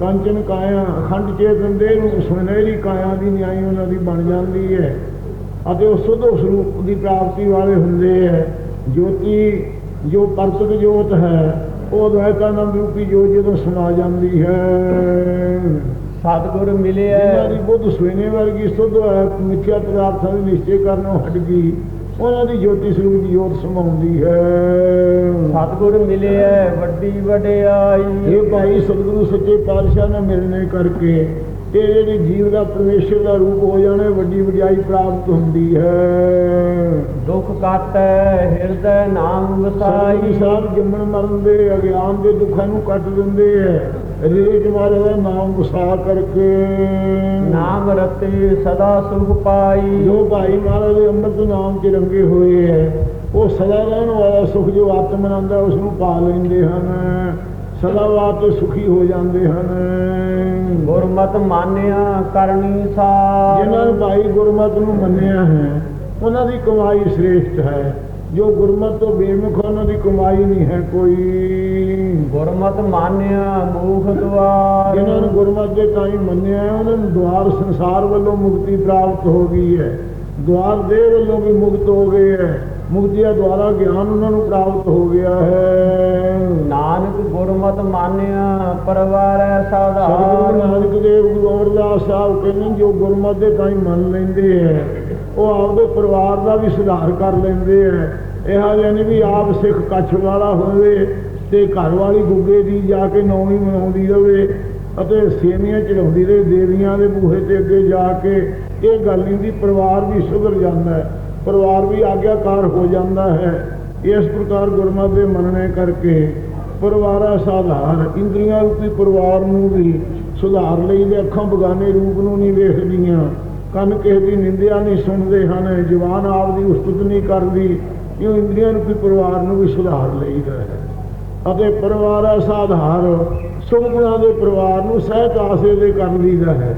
ਕੰਚਨ ਕਾਇਆ ਅਖੰਡ ਚੇਤਨ ਦੇ ਰੂਪ ਸੁਨਹਿਰੀ ਕਾਇਆ ਦੀ ਨਿਆਈ ਉਹਨਾਂ ਦੀ ਬਣ ਜਾਂਦੀ ਹੈ। ਅਤੇ ਉਹ ਸੁੱਧ ਸਰੂਪ ਦੀ ਪ੍ਰਾਪਤੀ ਵਾਲੇ ਹੁੰਦੇ ਹੈ। ਜੋਤੀ ਜੋ ਪਰਤਕ ਜੋਤ ਹੈ ਉਹ ਅਦਵੈਤਾਨੰਦ ਰੂਪੀ ਜੋਤ ਜਦੋਂ ਸਮਾ ਜਾਂਦੀ ਹੈ। ਸਤਿਗੁਰ ਮਿਲਿਆ। ਦੀ ਬੁੱਧ ਸਵੇਨੇ ਵਰਗੀ ਸੁੱਧ ਮਿੱਥਿਆ ਪਦਾਰਥਾਂ ਦੇ ਨਿਸ਼ਚੇ ਕਰਨੋਂ ਹਟ ਗਈ। ਉਹਨਾਂ ਦੀ ਜੋਤੀ ਸਰੂਪ ਦੀ ਜੋਤ ਸਮਾਉਂਦੀ ਹੈ। ਸਤਿਗੁਰ ਮਿਲਿਆ ਵੱਡੀ ਵਡਿਆਈ। ਇਹ ਭਾਈ ਸਤਿਗੁਰੂ ਸੱਚੇ ਪਾਤਸ਼ਾਹ ਨਾਲ ਮਿਲਣੇ ਕਰਕੇ ਤੇ ਜਿਹੜੀ ਜੀਵ ਦਾ ਪਰਮੇਸ਼ਰ ਦਾ ਰੂਪ ਹੋ ਜਾਣਾ ਵੱਡੀ ਵਡਿਆਈ ਪ੍ਰਾਪਤ ਹੁੰਦੀ ਹੈ। ਦੁੱਖ ਕਾਟੈ ਹਿਰਦੈ ਨਾਮ ਸਾਈ ਵਸਾਈ ਸਾਹਿਬ ਜੰਮਣ ਮਰਨ ਦੇ ਅਗਿਆਨ ਦੇ ਦੁੱਖਾਂ ਨੂੰ ਕੱਟ ਦਿੰਦੇ ਹੈ। ਰੇਜ ਮਾਰੇ ਦਾ ਨਾਮ ਵਸਾ ਕਰਕੇ। ਨਾਮ ਰਤੇ ਸਦਾ ਸੁਖ ਪਾਈ। ਜੋ ਭਾਈ ਮਹਾਰਾਜ ਦੇ ਅੰਮ੍ਰਿਤ ਨਾਮ 'ਚ ਰੰਗੇ ਹੋਏ ਹੈ ਉਹ ਸਦਾ ਰਹਿਣ ਵਾਲਾ ਸੁਖ ਜੋ ਆਤਮ ਆਨੰਦ ਹੈ ਉਸ ਨੂੰ ਪਾ ਲੈਂਦੇ ਹਨ। ਸਦਾ ਵਾਸਤੇ ਸੁਖੀ ਹੋ ਜਾਂਦੇ ਹਨ। ਗੁਰਮਤ ਮਾਨਿਆ ਕਰਨੀ ਸਾਰ। ਜਿਨ੍ਹਾਂ ਭਾਈ ਗੁਰਮਤ ਨੂੰ ਮੰਨਿਆ ਹੈ ਉਹਨਾਂ ਦੀ ਕਮਾਈ ਸ੍ਰੇਸ਼ਟ ਹੈ। ਜੋ ਗੁਰਮਤ ਤੋਂ ਬੇਮੁਖ ਉਹਨਾਂ ਦੀ ਕਮਾਈ ਨਹੀਂ ਹੈ ਕੋਈ। ਗੁਰਮਤ ਮਾਨਿਆ ਮੂਖ ਦੁਆਰ। ਜਿਨ੍ਹਾਂ ਨੇ ਗੁਰਮਤ ਦੇ ਤਾਈ ਮੰਨਿਆ ਹੈ ਉਹਨਾਂ ਨੂੰ ਦੁਆਰ ਸੰਸਾਰ ਵੱਲੋਂ ਮੁਕਤੀ ਪ੍ਰਾਪਤ ਹੋ ਗਈ ਹੈ। ਦੁਆਰ ਦੇ ਵੱਲੋਂ ਵੀ ਮੁਕਤ ਹੋ ਗਏ ਹੈ। ਮੁਕਤੀ ਦਾ ਦੁਆਰਾ ਗਿਆਨ ਉਹਨਾਂ ਨੂੰ ਪ੍ਰਾਪਤ ਹੋ ਗਿਆ ਹੈ। ਗੁਰਮਤ ਮਾਨਿਆ ਪਰਵਾਰੈ ਸਤਿਗੁਰੂ ਨਾਨਕ ਦੇਵ ਗੁਰੂ ਅਮਰਦਾਸ ਸਾਹਿਬ ਕਹਿੰਦੇ ਜੋ ਗੁਰਮਤ ਦੇ ਤਾਈ ਮੰਨ ਲੈਂਦੇ ਹੈ ਉਹ ਆਪਦੇ ਪਰਿਵਾਰ ਦਾ ਵੀ ਸੁਧਾਰ ਕਰ ਲੈਂਦੇ ਹੈ ਇਹ ਯਾਨੀ ਵੀ ਆਪ ਸਿੱਖ ਕੱਛ ਵਾਲਾ ਹੋਵੇ ਤੇ ਘਰ ਵਾਲੀ ਗੁੱਗੇ ਦੀ ਜਾ ਕੇ ਨੌਵੀਂ ਮਨਾਉਂਦੀ ਰਹੇ ਅਤੇ ਸੇਵੀਆਂ ਚੜਾਉਂਦੀ ਰਹੇ ਦੇਵੀਆਂ ਦੇ ਬੂਹੇ ਤੇ ਅੱਗੇ ਜਾ ਕੇ। ਇਹ ਗੱਲ ਨਹੀਂ ਦੀ ਪਰਿਵਾਰ ਵੀ ਸੁਧਰ ਜਾਂਦਾ ਹੈ ਪਰਿਵਾਰ ਵੀ ਆਗਿਆਕਾਰ ਹੋ ਜਾਂਦਾ ਹੈ। ਇਸ ਪ੍ਰਕਾਰ ਗੁਰਮਤਿ ਦੇ ਮੰਨਣੇ ਕਰਕੇ ਪਰਿਵਾਰਾ ਸਾਧਾਰ, ਇੰਦਰੀਆਂ ਰੂਪੀ ਪਰਿਵਾਰ ਨੂੰ ਵੀ ਸੁਧਾਰ ਲਈ ਦੇ ਅੱਖਾਂ ਬਗਾਨੇ ਰੂਪ ਨੂੰ ਨਹੀਂ ਵੇਖਦੀਆਂ। ਕੰਨ ਕਿਸੇ ਦੀ ਨਿੰਦਿਆ ਨਹੀਂ ਸੁਣਦੇ ਹਨ, ਜਵਾਨ ਆਪ ਦੀ ਉਸਤਤ ਨਹੀਂ ਕਰਦੀ ਇਹ ਇੰਦਰੀਆਂ ਰੂਪੀ ਪਰਿਵਾਰ ਨੂੰ ਵੀ ਸੁਧਾਰ ਲਈਦਾ ਹੈ। ਅਤੇ ਪਰਿਵਾਰਾ ਸਾਧਾਰ ਸੁਭ ਗੁਣਾਂ ਦੇ ਪਰਿਵਾਰ ਨੂੰ ਸਹਿਤ ਆਸੇ ਦੇ ਕਰ ਲਈਦਾ ਹੈ।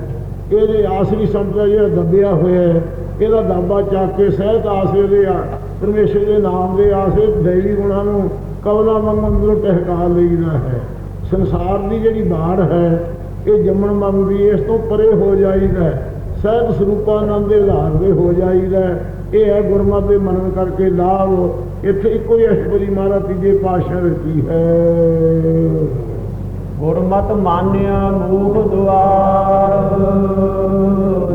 ਇਹਦੇ ਆਸਰੀ ਸੰਪਦਾ ਜਿਹੜਾ ਦੱਬਿਆ ਹੋਇਆ ਹੈ, ਇਹਦਾ ਦਾਬਾ ਚੱਕ ਕੇ ਸਹਿਤ ਆਸੇ ਦੇ ਆ- ਪਰਮੇਸ਼ਰ ਦੇ ਨਾਮ ਦੇ ਆਸੇ, ਦੇਵੀ ਗੁਣਾਂ ਨੂੰ ਕਵਲਾ ਮੰਗਣ ਨੂੰ ਟਹਿਕਾ ਲਈਦਾ ਹੈ। ਸੰਸਾਰ ਦੀ ਜਿਹੜੀ ਬਾੜ ਹੈ ਇਹ ਜੰਮਣ ਮੰਗਦੀ ਇਸ ਤੋਂ ਪਰੇ ਹੋ ਜਾਈਦਾ ਹੈ। ਸਹਿਜ ਸਰੂਪਾਨੰਦ ਦੇ ਆਧਾਰ ਦੇ ਹੋ ਜਾਈਦਾ ਹੈ। ਇਹ ਹੈ ਗੁਰਮਤਿ ਦੇ ਮਨਨ ਕਰਕੇ ਲਾਭ। ਇੱਥੇ ਇੱਕੋ ਹੀ ਅਸ਼ਟਪਦੀ ਮਹਾਰਾਜ ਤੀਜੇ ਪਾਤਸ਼ਾਹ ਰਚੀ ਹੈ ਗੁਰਮਤ ਮਾਨਿਆ ਮੂਖ ਦੁਆਰ।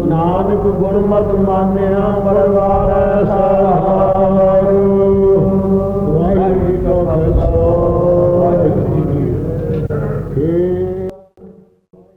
ਨਾਨਕ ਗੁਰਮਤਿ ਮਾਨਿਆ ਪਰਵਾਰ ਸਹਾਰ